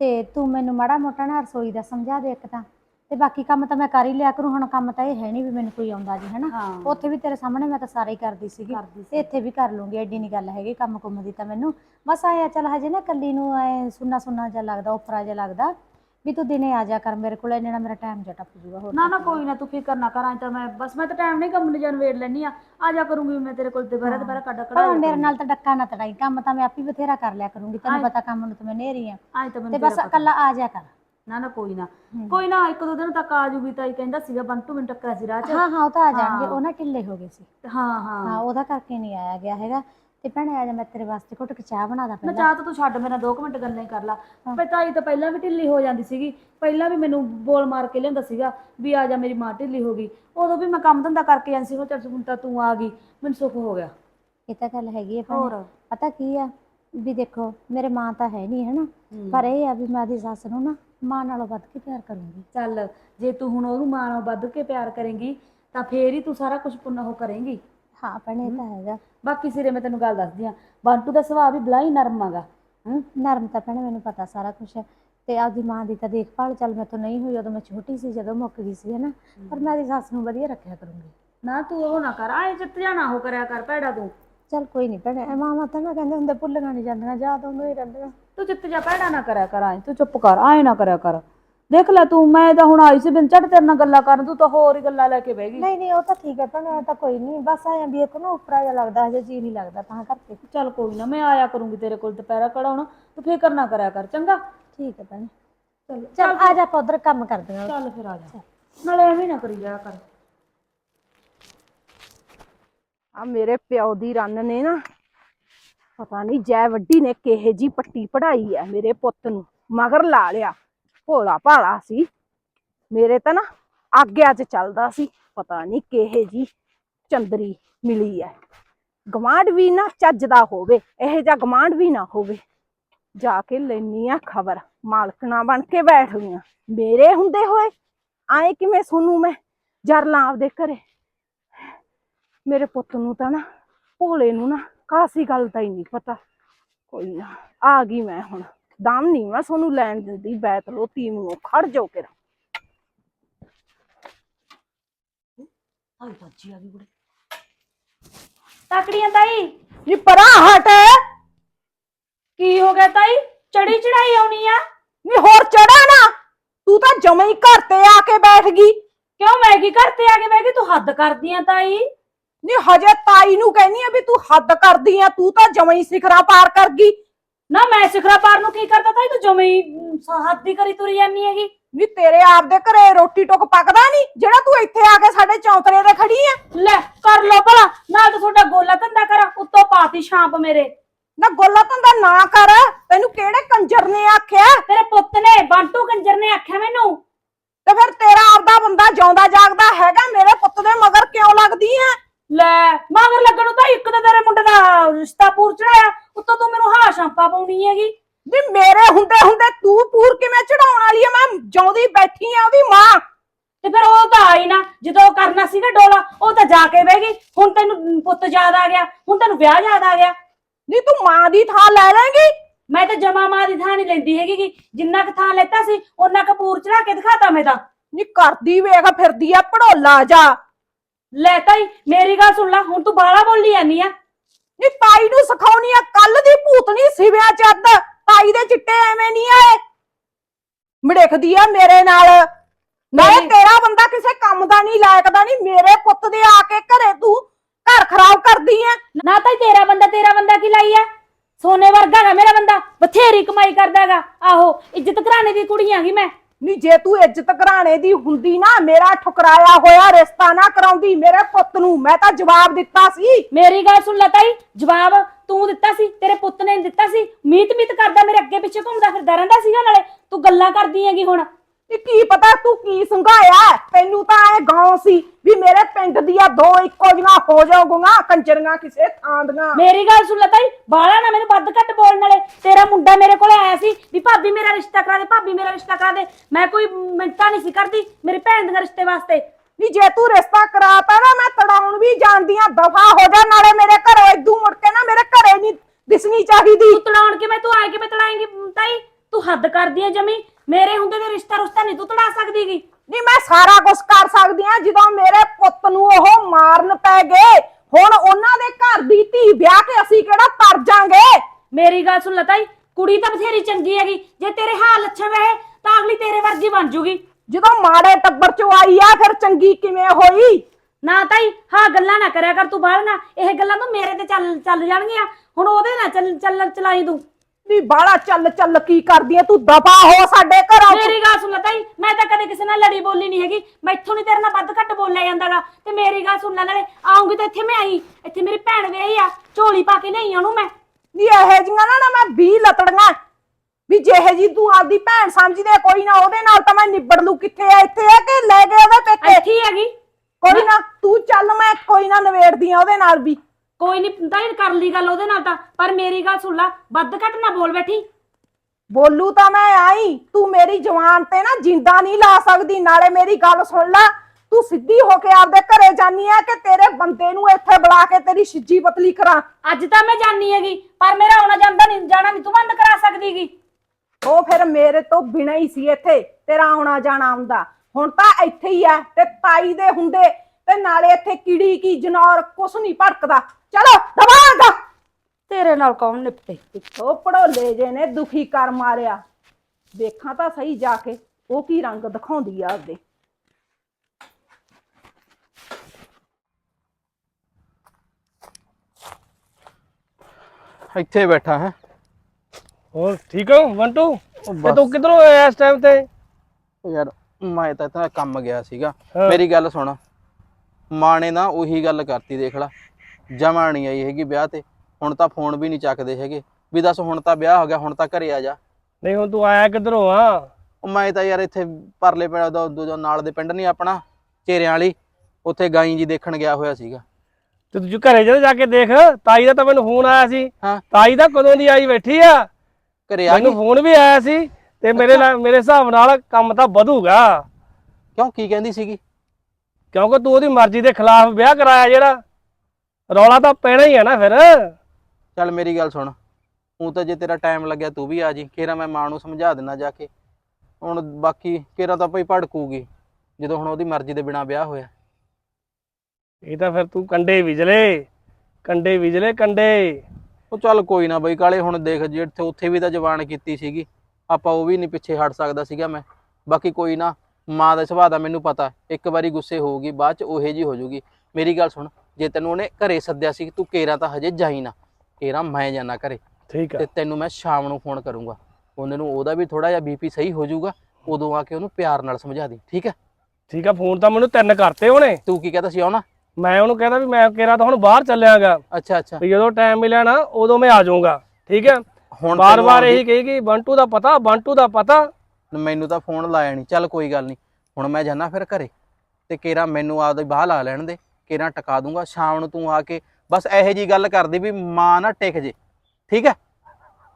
ਤੇ ਤੂੰ ਮੈਨੂੰ ਮਾੜਾ ਮੋਟਾ ਨਾ ਰਸੋਈ ਦਾ ਸਮਝਾ ਦੇ ਇੱਕ ਤਾਂ। ਤੇ ਬਾਕੀ ਕੰਮ ਤਾਂ ਮੈਂ ਕਰ ਹੀ ਲਿਆ ਕਰੂੰ ਹੁਣ ਕੰਮ ਤਾਂ ਇਹ ਹੈ ਨਹੀਂ ਵੀ ਮੈਨੂੰ ਕੋਈ ਆਉਂਦਾ ਜੀ ਹੈਨਾ? ਹਾਂ। ਉੱਥੇ ਵੀ ਤੇਰੇ ਸਾਹਮਣੇ ਮੈਂ ਤਾਂ ਸਾਰਾ ਹੀ ਕਰਦੀ ਸੀਗੀ। ਕਰਦੀ ਤੇ ਇੱਥੇ ਵੀ ਕਰ ਲੂੰਗੀ ਐਡੀ ਨਹੀਂ ਗੱਲ ਹੈਗੀ ਕੰਮ ਕੁੰਮ ਦੀ ਤਾਂ ਮੈਨੂੰ। ਬਸ ਆਇਆ ਚੱਲ ਹਜੇ ਨਾ ਕੱਲੀ ਨੂੰ ਐ ਸੁੰਨਾ ਸੁੰਨਾ ਜਿਹਾ ਲੱਗਦਾ ਉਪਰਾ ਜਿਹਾ ਲੱਗਦਾ ਵੀ ਤੂੰ ਦਿਨੇ ਆ ਜਾ ਕਰ ਮੇਰੇ ਕੋਲ ਇੰਨੇ ਨਾਲ ਮੇਰਾ ਟਾਈਮ ਜਟਾ ਜੂਗਾ ਹੋਰ ਨਾ ਨਾ ਕੋਈ ਨਾ ਤੂੰ ਫਿਕਰ ਨਾ ਕਰ ਐਂ ਤਾਂ ਮੈਂ ਬਸ ਮੈਂ ਤਾਂ ਟਾਈਮ ਨਹੀਂ ਕੰਮ ਨੂੰ ਜਨ ਵੇੜ ਲੈਣੀ ਆ ਆ ਜਾ ਕਰੂੰਗੀ ਮੈਂ ਤੇਰੇ ਕੋਲ ਦੁਪਹਿਰਾ ਦੁਪਹਿਰਾ ਕੱਢ ਕਢਾ ਭਾਵੇਂ ਮੇਰੇ ਨਾਲ ਤਾਂ ਡੱਕਾ ਨਾ ਤੜਾਈ ਕੰਮ ਤਾਂ ਮੈਂ ਆਪੇ ਬਥੇਰਾ ਕਰ ਲਿਆ ਕਰੂੰਗੀ ਤੈਨੂੰ ਪਤਾ ਕੰਮ ਨੂੰ ਤਾਂ ਮੈਂ ਨੇਰੀ ਆ। ਤਾਂ ਤੇ ਮੈਨੂੰ ਬਸ ਕੱਲਾ ਆ ਜਾ ਕਰ। ਨਾ ਨਾ ਕੋਈ ਨਾ। ਕੋਈ ਨਾ ਇੱਕ ਦੋ ਦਿਨ ਤੱਕ ਆ ਜੂਗੀ ਤਾਂ ਇਹ ਕਹਿੰਦਾ ਸੀਗਾ ਬੰਟੂ ਮੈਨੂੰ ਟੱਕਰਿਆ ਸੀ ਰਾਹ 'ਚ। ਹਾਂ ਹਾਂ ਉਹ ਤਾਂ ਆ ਜਾਣਗੇ। ਉਹ ਨਾ ਢਿੱਲੇ ਹੋ ਗਏ ਸੀ। ਹਾਂ ਹਾਂ। ਹਾਂ ਉਹਦਾ ਕਰਕੇ ਨਹੀਂ ਆਇਆ ਗਿਆ ਹੈਗਾ। ਤੇ ਭੈਣੇ ਆ ਜਾ ਮੈਂ ਤੇਰੇ ਵਾਸਤੇ ਘੁੱਟ ਕੇ ਚਾਹ ਬਣਾ ਦਾਂ ਨਾ ਪਹਿਲਾਂ। ਚਾਹ ਤਾਂ ਤੂੰ ਛੱਡ ਮੇਰਾ 2 ਮਿੰਟ ਗੱਲਾਂ ਹੀ ਕਰ ਲਾ। ਪਤਾਈ ਤਾਂ ਪਹਿਲਾਂ ਵੀ ਢਿੱਲੀ ਹੋ ਜਾਂਦੀ ਸੀਗੀ। ਪਹਿਲਾਂ ਵੀ ਮੈਨੂੰ ਬੋਲ ਮਾਰ ਕੇ ਲਿਆਂਦਾ ਸੀਗਾ ਵੀ ਆ ਜਾ ਮੇਰੀ ਮਾਂ ਢਿੱਲੀ ਹੋ ਗਈ। ਉਦੋਂ ਵੀ ਮੈਂ ਕੰਮ ਧੰਦਾ ਕਰਕੇ ਜਾਂਦੀ ਸੀ ਉਹ ਚੱਲ ਹੁਣ ਤਾਂ ਤੂੰ ਆ ਗਈ। ਮੈਨੂੰ ਸੁੱਖ ਹੋ ਗਿਆ। ਇਹ ਤਾਂ ਗੱਲ ਹੈਗੀ ਹੈ ਭੈਣੇ। ਹੋਰ? ਪਤਾ ਕੀ ਆ? ਵੀ ਦੇਖੋ ਮੇਰੇ ਮਾਂ ਤਾਂ ਹੈ ਨਹੀਂ ਹੈਨਾ? ਪਰ ਇਹ ਆ ਵੀ ਮੈਂ ਆਦੀ ਸੱਸ ਨੂੰ ਨਾ ਮਾਂ ਨਾਲੋਂ ਵੱਧ ਕੇ ਪਿਆਰ ਕਰੂੰਗੀ। ਚੱਲ ਜੇ ਤੂੰ ਹੁਣ ਉਹਨੂੰ ਮਾਂ ਨਾਲ ਵੱਧ ਕੇ ਪਿਆਰ ਕਰੇਂਗੀ ਤਾਂ ਫੇਰ ਹੀ ਤੂੰ ਸਾਰਾ ਕੁਝ ਪੁੰਨ ਉਹ ਕਰੇਂਗੀ। ਹਾਂ ਭੈਣੇ ਇਹ ਤਾਂ ਹੈਗਾ। ਬਾਕੀ ਸਿਰੇ ਮੈਂ ਤੈਨੂੰ ਗੱਲ ਦੱਸਦੀ ਆ ਬੰਟੂ ਦਾ ਸੁਭਾਅ ਵੀ ਬਲਾ ਹੀ ਨਰਮ ਆਗਾ। ਹੂੰ? ਨਰਮ ਤਾਂ ਭੈਣੇ ਮੈਨੂੰ ਪਤਾ ਸਾਰਾ ਕੁਝ ਹੈ। ਤੇ ਆਪਦੀ ਮਾਂ ਦੀ ਤਾਂ ਦੇਖਭਾਲ ਚੱਲ ਮੈਥੋਂ ਨਹੀਂ ਹੋਈ ਉਦੋਂ ਮੈਂ ਛੋਟੀ ਸੀ ਜਦੋਂ ਮੁੱਕ ਗਈ ਸੀ ਹਨਾ? ਪਰ ਮੈਂ ਆਪਦੀ ਸੱਸ ਨੂੰ ਵਧੀਆ ਰੱਖਿਆ ਕਰੂੰਗੀ। ਨਾ ਤੂੰ ਉਹ ਨਾ ਕਰ। ਆਏ ਚਿੱਤ ਜਾ ਨਾ ਹੋ ਕਰਿਆ ਕਰ ਭੈੜਾ ਤੂੰ। ਚੱਲ ਕੋਈ ਨਹੀਂ ਭੈਣੇ ਇਹ ਮਾਵਾਂ ਤਾਂ ਨਾ ਕਹਿੰਦੇ ਹੁੰਦੇ ਭੁੱਲੀਆਂ ਨਹੀਂ ਜਾਂਦੀਆਂ ਯਾਦ ਆਉਂਦੀਆਂ ਹੀ ਰਹਿੰਦੀਆਂ। ਤੂੰ ਚਿੱਤ ਜਾ ਭੈੜਾ ਨਾ ਕਰਿਆ ਕਰ ਤੂੰ ਚੁੱਪ ਕਰ ਆਏ ਨਾ ਕਰਿਆ ਕਰ। ਦੇਖ ਲੈ ਤੂੰ ਮੈਂ ਤਾਂ ਹੁਣ ਆਈ ਸੀ ਬਿਨ ਝਟ ਤੇਰੇ ਨਾਲ ਗੱਲਾਂ ਕਰਨ ਤੂੰ ਤਾਂ ਹੋਰ ਹੀ ਗੱਲਾਂ ਲੈ ਕੇ ਬਹਿ ਗਈ। ਨਹੀਂ ਨਹੀਂ ਉਹ ਤਾਂ ਠੀਕ ਹੈ ਭੈਣੇ ਇਹ ਤਾਂ ਕੋਈ ਨਹੀਂ ਬਸ ਆਇਆ ਵੀ ਇੱਕ ਨਾ ਉਪਰਾ ਜਿਹਾ ਲੱਗਦਾ ਹਜੇ ਜੀ ਨਹੀਂ ਲੱਗਦਾ ਤਾਂ ਕਰਕੇ। ਚੱਲ ਕੋਈ ਨਾ ਮੈਂ ਆਇਆ ਕਰੂੰਗੀ ਤੇਰੇ ਕੋਲ ਦੁਪਹਿਰਾ ਕਢਾਉਣ ਤੂੰ ਫਿਕਰ ਨਾ ਕਰਿਆ ਕਰ ਚੰਗਾ? ਠੀਕ ਹੈ ਭੈਣੇ। ਚੱਲ ਚੱਲ ਆ ਜਾ ਆਪਾਂ ਉਧਰ ਕੰਮ ਕਰਦੇ ਹਾਂ। ਚੱਲ ਫਿਰ ਆ ਜਾ। ਨਾਲੇ ਐਵੇਂ ਨਾ ਕਰੀ ਜਾਇਆ ਕਰ। ਆ ਮੇਰੇ ਪਿਓ ਦੀ ਰੰਨ ਨੇ ਨਾ ਪਤਾ ਨਹੀਂ ਜੈ ਵੱਡੀ ਨੇ ਕਿਹੇ ਜੀ ਪੱਟੀ ਪੜਾਈ ਆ ਮੇਰੇ ਪੁੱਤ ਨੂੰ, ਮਗਰ ਲਾ ਲਿਆ। ਭੋਲਾ ਭਾਲਾ ਸੀ। ਮੇਰੇ ਤਾਂ ਨਾ ਆਗਿਆ 'ਚ ਚੱਲਦਾ ਸੀ, ਪਤਾ ਨਹੀਂ ਕਿਹੇ ਜੀ ਚੰਦਰੀ ਮਿਲੀ ਐ। ਗਵਾਂਢ ਵੀ ਨਾ ਚੱਜਦਾ ਹੋਵੇ, ਇਹ ਜਿਹਾ ਗਵਾਂਢ ਵੀ ਨਾ ਹੋਵੇ। ਜਾ ਕੇ ਲੈਣੀ ਆ ਖਬਰ, ਮਾਲਕਣਾ ਬਣ ਕੇ ਬੈਠ ਗਈਆਂ। ਮੇਰੇ ਹੁੰਦੇ ਹੋਏ, ਆਏ ਕਿਵੇਂ ਸੁਣੂ ਮੈਂ ਜਰ ਲਾਂ ਆਪਦੇ ਘਰੇ? ਮੇਰੇ ਪੁੱਤ ਨੂੰ ਤਾਂ ਨਾ, ਭੋਲੇ ਨੂੰ ਨਾ ਕਾਸੀ ਗੱਲ ਦਾ ਹੀ ਨਹੀਂ ਪਤਾ। ਕੋਈ ਨਾ ਆ ਗਈ ਮੈਂ ਹੁਣ। ਦਮ ਨਹੀਂ ਮੈਂ ਤੁਹਾਨੂੰ ਲੈਣ ਦਿੰਦੀ ਬੈਤ ਲੋ ਤੀਵੀਂ ਖੜ ਜਾਓ ਕੇ ਆਈ ਬੱਜੀ ਆ ਗਈ ਬੁੜੇ ਤਕੜੀਆਂ ਤਾਈ। ਨੀ ਪਰਾਂ ਹਟ। ਕੀ ਹੋ ਗਿਆ ਤਾਈ? ਚੜੀ ਚੜਾਈ ਆਉਣੀ ਆ। ਨੀ ਹੋਰ ਚੜਾ ਨਾ। ਤੂੰ ਤਾਂ ਜਮੇ ਹੀ ਘਰ ਤੇ ਆ ਕੇ ਬੈਠ ਗਈ। ਕਿਉਂ ਮੈਂ ਕੀ ਕਰਤੇ ਆ ਕੇ ਬਹਿ ਗਈ? ਤੂੰ ਹੱਦ ਕਰਦੀ ਆ ਤਾਈ। ਨੀ ਹਜੇ ਤਾਈ ਨੂੰ ਕਹਿੰਦੀ ਆ ਵੀ ਤੂੰ ਹੱਦ ਕਰਦੀ ਆ ਤੂੰ ਤਾਂ ਜਮੇ ਹੀ ਸਿਖਰਾਂ ਪਾਰ ਕਰ ਗਈ। ਨਾ ਮੈਂ ਸਿਖਰਾ ਪਾਰ ਨੂੰ ਕੀ ਕਰਦਾ ਤਾਈ ਤੂੰ ਜਮੇ ਹੀ ਅਮ, ਸ- ਹੱਦ ਹੀ ਕਰੀ ਤੁਰੀ ਜਾਂਦੀ ਹੈਗੀ। ਨੀ ਤੇਰੇ ਆਪ ਦੇ ਘਰੇ ਰੋਟੀ ਟੁੱਕ ਪੱਕਦਾ ਨਹੀਂ ਜਿਹੜਾ ਤੂੰ ਇੱਥੇ ਆ ਕੇ ਸਾਡੇ ਚੌਂਤਰੇ ਤੇ ਖੜੀ ਆ? ਲੈ ਕਰ ਲੋ ਭਲਾ ਨਾਲ ਤਾਂ ਤੁਹਾਡਾ ਗੋਲਾ ਧੰਦਾ ਕਰਾਂ ਉੱਤੋਂ ਪਾਤੀ ਛਾਂਪ ਮੇਰੇ। ਨਾ ਗੋਲਾ ਧੰਦਾ ਨਾ ਕਰ ਤੈਨੂੰ ਕਿਹੜੇ ਕੰਜਰ ਨੇ ਆਖਿਆ? ਤੇਰੇ ਪੁੱਤ ਨੇ ਬੰਟੂ ਕੰਜਰ ਨੇ ਆਖਿਆ ਮੈਨੂੰ। ਤੇ ਫਿਰ ਤੇਰਾ ਆਪਦਾ ਬੰਦਾ ਜਿਉਂਦਾ ਜਾਗਦਾ ਹੈਗਾ ਮੇਰੇ ਪੁੱਤ ਦੇ ਮਗਰ ਕਿਉਂ ਲੱਗਦੀ ਐ ਲੈ ਮਗਰ ਲੱਗਣ ਨੂੰ ਤਾਂ ਇੱਕ ਤਾਂ ਤੇਰੇ ਮੁੰਡੇ ਦਾ ਰਿਸ਼ਤਾ ਪੂਰ ਚੜਾਇਆ ਉੱਤੋਂ ਤੂੰ ਮੈਨੂੰ ਹਾਂ ਛਾਂਪਾ ਪਾਉਣੀ ਹੈਗੀ। ਵੀ ਮੇਰੇ ਹੁੰਦੇ ਹੁੰਦੇ ਤੂੰ ਪੂਰ ਕਿਵੇਂ ਚੜਾਉਣ ਵਾਲੀ ਐ ਮੈਂ ਜਿਉਂਦੀ ਬੈਠੀ ਆ ਉਹਦੀ ਮਾਂ। ਤੇ ਫਿਰ ਉਹ ਤਾਂ ਆਈ ਨਾ ਜਦੋਂ ਉਹ ਕਰਨਾ ਸੀਗਾ ਡੋਲਾ ਉਹ ਤਾਂ ਜਾ ਕੇ ਬਹਿ ਗਈ। ਹੁਣ ਤੈਨੂੰ ਪੁੱਤ ਯਾਦ ਆ ਗਿਆ ਹੁਣ ਤੈਨੂੰ ਵਿਆਹ ਯਾਦ ਆ ਗਿਆ। ਨਹੀਂ ਤੂੰ ਮਾਂ ਦੀ ਥਾਂ ਲੈ ਲੈਂਗੀ ਮੈਂ ਤਾਂ ਜਮਾ ਮਾਂ ਦੀ ਥਾਂ ਨਹੀਂ ਲੈਂਦੀ ਹੈਗੀ ਗੀ। ਜਿੰਨਾ ਕੁ ਥਾਂ ਲੈਤਾ ਸੀ ਉਹਨਾਂ ਕੁ ਪੂਰ ਚੜਾ ਕੇ ਦਿਖਾਤਾ ਮੈਂ ਤਾਂ। ਨੀ ਕਰਦੀ ਵੇਖ ਫਿਰਦੀ ਆ ਭੜੋਲਾ ਜਾ। ਲੈ ਤਾਈ ਮੇਰੀ ਗੱਲ ਸੁਣ ਲੈ ਹੁਣ ਤੂੰ ਬਾਲਾ ਬੋਲੀ ਜਾਨੀ ਆ। ਨੀ ਤਾਈ ਨੂੰ ਸਿਖਾਉਣੀ ਆ ਕੱਲ ਦੀ ਭੂਤਨੀ ਸਿਵਿਆਂ ਚੱਦ ਤਾਈ ਦੇ ਚਿੱਟੇ ਐਵੇਂ ਨਹੀਂ ਆਏ। ਮੜੇਖਦੀ ਆ ਮੇਰੇ ਨਾਲ। ਮੇਰੀ- ਤੇਰਾ ਬੰਦਾ ਕਿਸੇ ਕੰਮ ਦਾ ਨਹੀਂ ਲਾਇਕ ਦਾ ਨਹੀਂ ਮੇਰੇ ਪੁੱਤ ਦੇ ਆ ਕੇ ਘਰੇ ਤੂੰ ਘਰ ਖਰਾਬ ਕਰਦੀ ਆ ਨਾ ਤਾਈ ਤੇਰਾ ਬੰਦਾ ਤੇਰਾ ਬੰਦਾ ਕੀ ਲਾਈ ਆ? ਸੋਨੇ ਵਰਗਾ ਗਾ ਮੇਰਾ ਬੰਦਾ ਬਥੇਰੀ ਕਮਾਈ ਕਰਦਾਗਾ ਆਹੋ ਇੱਜ਼ਤ ਘਰਾਣੇ ਦੀ ਕੁੜੀ ਆਂਗੀ ਮੈਂ। ਨੀ ਜੇ ਤੂੰ ਇੱਜ਼ਤ ਘਰਾਣੇ ਦੀ ਹੁੰਦੀ ਨਾ, ਮੇਰਾ ਠੁਕਰਾਇਆ ਹੋਇਆ ਰਿਸ਼ਤਾ ਨਾ ਕਰਾਉਂਦੀ, ਮੇਰੇ ਪੁੱਤ ਨੂੰ ਮੈਂ ਤਾਂ ਜਵਾਬ ਦਿੱਤਾ ਸੀ। ਮੇਰੀ ਗੱਲ ਸੁਣ ਲੈ ਤਾਈ, ਜਵਾਬ ਤੂੰ ਦਿੱਤਾ ਸੀ, ਤੇਰੇ ਪੁੱਤ ਨੇ ਦਿੱਤਾ ਸੀ। ਮੀਤ ਮੀਤ ਕਰਦਾ ਮੇਰੇ ਅੱਗੇ ਪਿੱਛੇ ਘੁੰਮਦਾ ਫਿਰਦਾ ਰਹਿੰਦਾ ਸੀਗਾ ਨਾਲੇ। ਤੂੰ ਗੱਲਾਂ ਕਰਦੀ ਹੈਗੀ ਹੁਣ। ਨੀ ਕੀ ਪਤਾ ਤੂੰ ਕੀ ਸੰਘਾਇਆ ਤੈਨੂੰ ਤਾਂ ਐ ਗਾਉ ਸੀ ਵੀ ਮੇਰੇ ਪਿੰਡ ਦੀਆਂ ਦੋ ਇੱਕੋ ਜਿਹੀਆਂ ਹੋ ਜਾਊਗੀਆਂ ਕੰਜਰੀਆਂ ਕਿਸੇ ਥਾਂ ਦੀਆਂ। ਮੇਰੀ ਗੱਲ ਸੁਣ ਲੈ ਤਾਈ ਬਾਲਾ ਨਾ ਮੈਨੂੰ ਵੱਧ ਘੱਟ ਬੋਲਣ ਵਾਲੇ ਤੇਰਾ ਮੁੰਡਾ ਮੇਰੇ ਕੋਲ ਆਇਆ ਸੀ ਵੀ ਭਾਬੀ ਮੇਰਾ ਰਿਸ਼ਤਾ ਕਰਾ ਦੇ ਭਾਬੀ ਮੇਰਾ ਰਿਸ਼ਤਾ ਕਰਾ ਦੇ। ਮੈਂ ਕੋਈ ਮਿੰਤਾ ਨਹੀਂ ਸੀ ਕਰਦੀ ਮੇਰੀ ਭੈਣ ਦੇ ਰਿਸ਼ਤੇ ਵਾਸਤੇ। ਨੀ ਜੇ ਤੂੰ ਰਿਸ਼ਤਾ ਕਰਾਤਾ ਨਾ ਮੈਂ ਤੜਾਉਣ ਵੀ ਜਾਂਦੀਆਂ ਦਫਾ ਹੋ ਜਾ ਨਾਲੇ ਮੇਰੇ ਘਰੋਂ ਇਦੂ ਮੁੜ ਕੇ ਨਾ ਮੇਰੇ ਘਰੇ ਨਹੀਂ ਦਿਸਣੀ ਚਾਹੀਦੀ। ਤੂੰ ਤੜਾਉਣ ਕੇ ਮੈਂ ਤੂੰ ਆਏ ਕੇ ਮੈਂ ਤੜਾਏਂਗੀ ਤਾਈ? ਤੂੰ ਹੱਦ ਕਰਦੀ ਹੈ ਜਮੀ। ਮੇਰੇ ਹੁੰਦੇ ਤੇ ਰਿਸ਼ਤਾ ਰੁਸ਼ਤਾ ਨਹੀਂ ਤੂੰ ਤੜਾ ਸਕਦੀਗੀ। ਨੀ ਮੈਂ ਸਾਰਾ ਕੁਝ ਕਰ ਸਕਦੀ ਆ ਜਦੋਂ ਮੇਰੇ ਪੁੱਤ ਨੂੰ ਉਹ ਮਾਰਨ ਪੈ ਗਏ ਹੁਣ ਉਹਨਾਂ ਦੇ ਘਰ ਦੀ ਧੀ ਵਿਆਹ ਕੇ ਅਸੀਂ ਕਿਹੜਾ ਤਰ ਜਾਾਂਗੇ ਮੇਰੀ ਗੱਲ ਸੁਣ ਲੈ ਤਾਈ ਕੁੜੀ ਤਾਂ ਬਥੇਰੀ ਚੰਗੀ ਹੈਗੀ ਜੇ ਤੇਰੇ ਹਾਲ ਲੱਛਣ ਰਹੇ ਤਾਂ ਅਗਲੀ ਤੇਰੇ ਵਰਗੀ ਬਣ ਜੂਗੀ। ਜਦੋਂ ਮਾੜੇ ਟੱਬਰ ਚੋਂ ਆਈ ਆ ਫਿਰ ਚੰਗੀ ਕਿਵੇਂ ਹੋਈ? ਨਾ ਤਾਈ ਹਾਂ ਗੱਲਾਂ ਨਾ ਕਰਿਆ ਕਰ ਤੂੰ ਬਾਹਲੀਆਂ ਇਹ ਗੱਲਾਂ ਤਾਂ ਮੇਰੇ ਤੇ ਚੱਲ ਚੱਲ ਜਾਣਗੀਆਂ ਹੁਣ ਉਹਦੇ ਨਾਲ ਚੱਲ ਚੱਲ ਚਲਾਈ ਤੂੰ। ਨੀ ਬਾਲਾ ਚੱਲ ਚੱਲ ਕੀ ਕਰਦੀ ਐ ਤੂੰ ਦਫਾ ਹੋ ਸਾਡੇ ਘਰੋਂ ਮੇਰੀ ਗੱਲ ਸੁਣ ਲੈ ਤਾਈ ਮੈਂ ਤਾਂ ਕਦੇ ਕਿਸੇ ਨਾਲ ਲੜੀ ਬੋਲੀ ਨਹੀਂ ਹੈਗੀ। ਮੈਥੋਂ ਨਹੀਂ ਤੇਰੇ ਨਾਲ ਵੱਧ ਘੱਟ ਬੋਲਿਆ ਜਾਂਦਾਗਾ। ਤੇ ਮੇਰੀ ਗੱਲ ਸੁਣ ਲੈ ਨਾਲੇ ਆਉਂਗੀ ਤਾਂ ਇੱਥੇ ਮੈਂ ਆਈ। ਇੱਥੇ ਮੇਰੀ ਭੈਣ ਵਿਆਹੀ ਆ ਝੋਲੀ ਪਾ ਕੇ ਨਹੀਂ ਉਹਨੂੰ ਮੈਂ। ਨੀ ਇਹੋ ਜਿਹੀਆਂ ਨਾ ਨਾ ਮੈਂ 20 ਲਤੜੀਆਂ। ਵੀ ਜਿਹੇ ਜੀ ਤੂੰ ਆਪਦੀ ਭੈਣ ਸਮਝਦੀ ਐ, ਕੋਈ ਨਾ ਉਹਦੇ ਨਾਲ ਤਾਂ ਮੈਂ ਨਿਬੜ ਲੂ ਕਿੱਥੇ ਆ ਇੱਥੇ ਆ ਕਿ ਲੈ ਗਏ ਉਹਦੇ ਪੇਕੇ? ਇੱਥੇ ਹੀ ਹੈਗੀ। ਕੋਈ ਨਾ ਤੂੰ ਚੱਲ ਮੈਂ ਕੋਈ ਨਾ ਨਵੇੜਦੀ ਆ ਉਹਦੇ ਨਾਲ ਵੀ। ਕੋਈ ਨਹੀਂ ਤਾਈ ਕਰ ਲਈ ਗੱਲ ਉਹਦੇ ਨਾਲ ਤਾਂ ਪਰ ਮੇਰੀ ਗੱਲ ਸੁਣ ਲੈ ਵੱਧ ਘੱਟ ਨਾ ਬੋਲ ਬੈਠੀ। ਬੋਲੂ ਤਾਂ ਮੈਂ ਆਈ ਤੂੰ ਮੇਰੀ ਜਵਾਨ ਤੇ ਨਾ ਜਿੰਦਾ ਨਹੀਂ ਲਾ ਸਕਦੀ ਨਾਲੇ ਮੇਰੀ ਗੱਲ ਸੁਣ ਲੈ। ਤੂੰ ਸਿੱਧੀ ਹੋ ਕੇ ਆਪਦੇ ਘਰੇ ਜਾਨੀ ਆ ਕਿ ਤੇਰੇ ਬੰਦੇ ਨੂੰ ਇੱਥੇ ਬੁਲਾ ਕੇ ਤੇਰੀ ਛਿੱਜੀ ਪਤਲੀ ਕਰਾਂ। ਅੱਜ ਤਾਂ ਮੈਂ ਜਾਣੀ ਹੈਗੀ ਪਰ ਮੇਰਾ ਆਉਣਾ ਜਾਂਦਾ ਨਹੀਂ ਜਾਣਾ ਨਹੀਂ ਤੂੰ ਬੰਦ ਕਰਾ ਸਕਦੀਗੀ। ਉਹ ਫਿਰ ਮੇਰੇ ਤੋਂ ਬਿਨਾਂ ਹੀ ਸੀ ਇੱਥੇ ਤੇਰਾ ਆਉਣਾ ਜਾਣਾ ਆਉਂਦਾ ਹੁਣ ਤਾਂ ਇੱਥੇ ਹੀ ਆ ਤੇ ਤਾਈ ਦੇ ਹੁੰਦੇ ਤੇ ਨਾਲੇ ਇੱਥੇ ਕੀੜੀ ਕੀ ਜਨੌਰ ਕੁਛ ਨਹੀਂ ਭੜਕਦਾ। ਚਲੋ ਦਵਾਂਗਾ ਤੇਰੇ ਨਾਲ ਕੌਣ ਨਿਪਟੇ? ਉਹ ਪੜੋਲੇ ਜੇ ਨੇ ਦੁਖੀ ਕਰ ਮਾਰਿਆ। ਦੇਖਾਂ ਤਾਂ ਸਹੀ ਜਾ ਕੇ ਉਹ ਕੀ ਰੰਗ ਦਿਖਾਉਂਦੀ ਆ ਆਪਦੇ। ਇੱਥੇ ਬੈਠਾ ਹੈ। ਹੋਰ ਠੀਕ ਹੋ ਬੰਟੂ ਤੇ ਤੂੰ ਕਿਧਰੋਂ ਆਇਆ ਇਸ ਟਾਈਮ ਤੇ? ਯਾਰ ਮੈਂ ਤਾਂ ਤਾਂ ਕੰਮ ਗਿਆ ਸੀਗਾ। ਹਾਂ। ਮੇਰੀ ਗੱਲ ਸੁਣ। ਮਾਂ ਨੇ ਨਾ ਉਹੀ ਗੱਲ ਕਰਤੀ ਦੇਖ ਲਾ। ਜਮਾ ਨਹੀਂ ਆਈ ਹੈਗੀ ਵਿਆਹ ਤੇ। ਹੁਣ ਤਾਂ ਫੋਨ ਵੀ ਨਹੀਂ ਚੱਕਦੇ ਹੈਗੇ। ਵੀ ਦੱਸ ਹੁਣ ਤਾਂ ਵਿਆਹ ਹੋ ਗਿਆ ਹੁਣ ਤਾਂ ਘਰੇ ਆ ਜਾ। ਨਹੀਂ ਹੁਣ ਤੂੰ ਆਇਆ ਕਿਧਰੋਂ ਆ? ਉਹ ਮੈਂ ਤਾਂ ਯਾਰ ਇੱਥੇ ਪਰਲੇ ਪਿੰਡ ਦਾ ਦੂਜਾ ਨਾਲ ਦੇ ਪਿੰਡ ਨਹੀਂ ਆਪਣਾ ਚੇਰਿਆਂ ਵਾਲੀ। ਉੱਥੇ ਗਾਈ ਜੀ ਦੇਖਣ ਗਿਆ ਹੋਇਆ ਸੀਗਾ। ਤੇ ਤੂੰ ਘਰੇ ਜਦੋਂ ਜਾ ਕੇ ਦੇਖ। ਤਾਈ ਦਾ ਤਾਂ ਮੈਨੂੰ ਫੋਨ ਆਇਆ ਸੀ। ਹਾਂ। ਤਾਈ ਦਾ ਕਦੋਂ ਦੀ ਆਈ ਬੈਠੀ ਆ? ਘਰੇ ਆ ਮੈਨੂੰ ਗਈ। ਫੋਨ ਵੀ ਆਇਆ ਸੀ ਤੇ ਮੇਰੇ ਨਾਲ ਮੇਰੇ ਹਿਸਾਬ ਨਾਲ ਕੰਮ ਤਾਂ ਵਧੂਗਾ। ਕਿਉਂ ਕੀ ਕਹਿੰਦੀ ਸੀਗੀ? ਕਿਉਂਕਿ ਤੂੰ ਉਹਦੀ ਮਰਜ਼ੀ ਦੇ ਖਿਲਾਫ ਵਿਆਹ ਕਰਾਇਆ ਜਿਹੜਾ। ਰੌਲਾ ਤਾਂ ਪੈਣਾ ਹੀ ਆ ਨਾ ਫਿਰ। ਚੱਲ ਮੇਰੀ ਗੱਲ ਸੁਣ। ਉਹ ਤਾਂ ਜੇ ਤੇਰਾ ਟਾਈਮ ਲੱਗਿਆ ਤੂੰ ਵੀ ਆ ਜੀ। ਕਿਹੜਾ ਮੈਂ ਮਾਂ ਨੂੰ ਸਮਝਾ ਦੇਣਾ ਜਾ ਕੇ। ਹੁਣ ਬਾਕੀ ਕਿਹੜਾ ਤਾਂ ਭਈ ਭੜਕੂਗੀ। ਜਦੋਂ ਹੁਣ ਉਹਦੀ ਮਰਜ਼ੀ ਦੇ ਬਿਨਾ ਵਿਆਹ ਹੋਇਆ। ਇਹ ਤਾਂ ਫਿਰ ਤੂੰ ਕੰਡੇ ਵਿਜਲੇ। ਕੰਡੇ ਵਿਜਲੇ ਕੰਡੇ। ਉਹ ਚੱਲ ਕੋਈ ਨਾ ਬਈ ਕਾਲੇ ਹੁਣ ਦੇਖ ਜੇ ਇੱਥੇ ਉੱਥੇ ਵੀ ਤਾਂ ਜਵਾਨ ਕੀਤੀ ਸੀਗੀ। ਆਪਾਂ ਉਹ ਵੀ ਨਹੀਂ ਪਿੱਛੇ ਹਟ ਸਕਦਾ ਸੀਗਾ ਮੈਂ। ਬਾਕੀ ਕੋਈ ਨਾ ਮਾਂ ਦਾ ਸੁਭਾਅ ਦਾ ਮੈਨੂੰ ਪਤਾ। ਇੱਕ ਵਾਰੀ ਗੁੱਸੇ ਹੋਊਗੀ ਬਾਅਦ ਚ ਉਹੇ ਜੀ ਹੋ ਜਾਊਗੀ। ਮੇਰੀ ਗੱਲ ਸੁਣ ਜੇ ਤੈਨੂੰ ਉਹਨੇ ਘਰੇ ਸੱਦਿਆ ਸੀ ਤੂੰ ਕੇਰਾ ਤਾਂ ਹਜੇ ਜਾਈ ਨਾ ਕੇਰਾ ਮੈਂ ਜਾਣਾ ਘਰੇ ਠੀਕ ਆ। ਤੇ ਤੈਨੂੰ ਮੈਂ ਸ਼ਾਮ ਨੂੰ ਫੋਨ ਕਰੂੰਗਾ। ਉਹਨੇ ਨੂੰ ਉਹਦਾ ਵੀ ਥੋੜਾ ਜਿਹਾ ਬੀਪੀ ਸਹੀ ਹੋ ਜਾਊਗਾ ਉਦੋਂ ਆ ਕੇ ਉਹਨੂੰ ਪਿਆਰ ਨਾਲ ਸਮਝਾ ਦੀ ਠੀਕ ਹੈ ਠੀਕ ਆ ਫੋਨ ਤਾਂ ਮੈਨੂੰ ਤਿੰਨ ਕਰਤੇ ਉਹਨੇ। ਤੂੰ ਕੀ ਕਹਤਾ ਸੀ ਆਉਣਾ? ਮੈਂ ਉਹਨੂੰ ਕਹਿੰਦਾ ਵੀ ਮੈਂ ਕਿਹਾ ਤਾਂ ਹੁਣ ਬਾਹਰ ਚੱਲਿਆਗਾ। ਅੱਛਾ ਅੱਛਾ। ਵੀ ਜਦੋਂ ਟਾਈਮ ਮਿਲਿਆ ਨਾ ਉਦੋਂ ਮੈਂ ਆ ਜਾਊਂਗਾ ਠੀਕ ਹੈ ਹੁਣ ਬਾਰ-ਬਾਰ ਇਹੀ ਕਹੇਗੀ ਬੰਟੂ ਦਾ ਪਤਾ ਬੰਟੂ ਦਾ ਪਤਾ। ਮੈਨੂੰ ਤਾਂ ਫੋਨ ਲਾਇਆ ਨਹੀਂ ਚੱਲ ਕੋਈ ਗੱਲ ਨਹੀਂ ਹੁਣ ਮੈਂ ਜਾਣਾ ਫਿਰ ਘਰੇ ਤੇ ਕੇਰਾ ਮੈਨੂੰ ਆਪਦੀ ਬਾਹ ਲਾ ਲੈਣ ਦੇ। ਕੇਰਾ ਟਕਾ ਦੂੰਗਾ ਸ਼ਾਮ ਨੂੰ ਤੂੰ ਆ ਕੇ ਬਸ ਇਹੋ ਜੀ ਗੱਲ ਕਰਦੀ ਵੀ ਮਾਂ ਨਾ ਟਿਕ ਜੇ ਠੀਕ ਹੈ?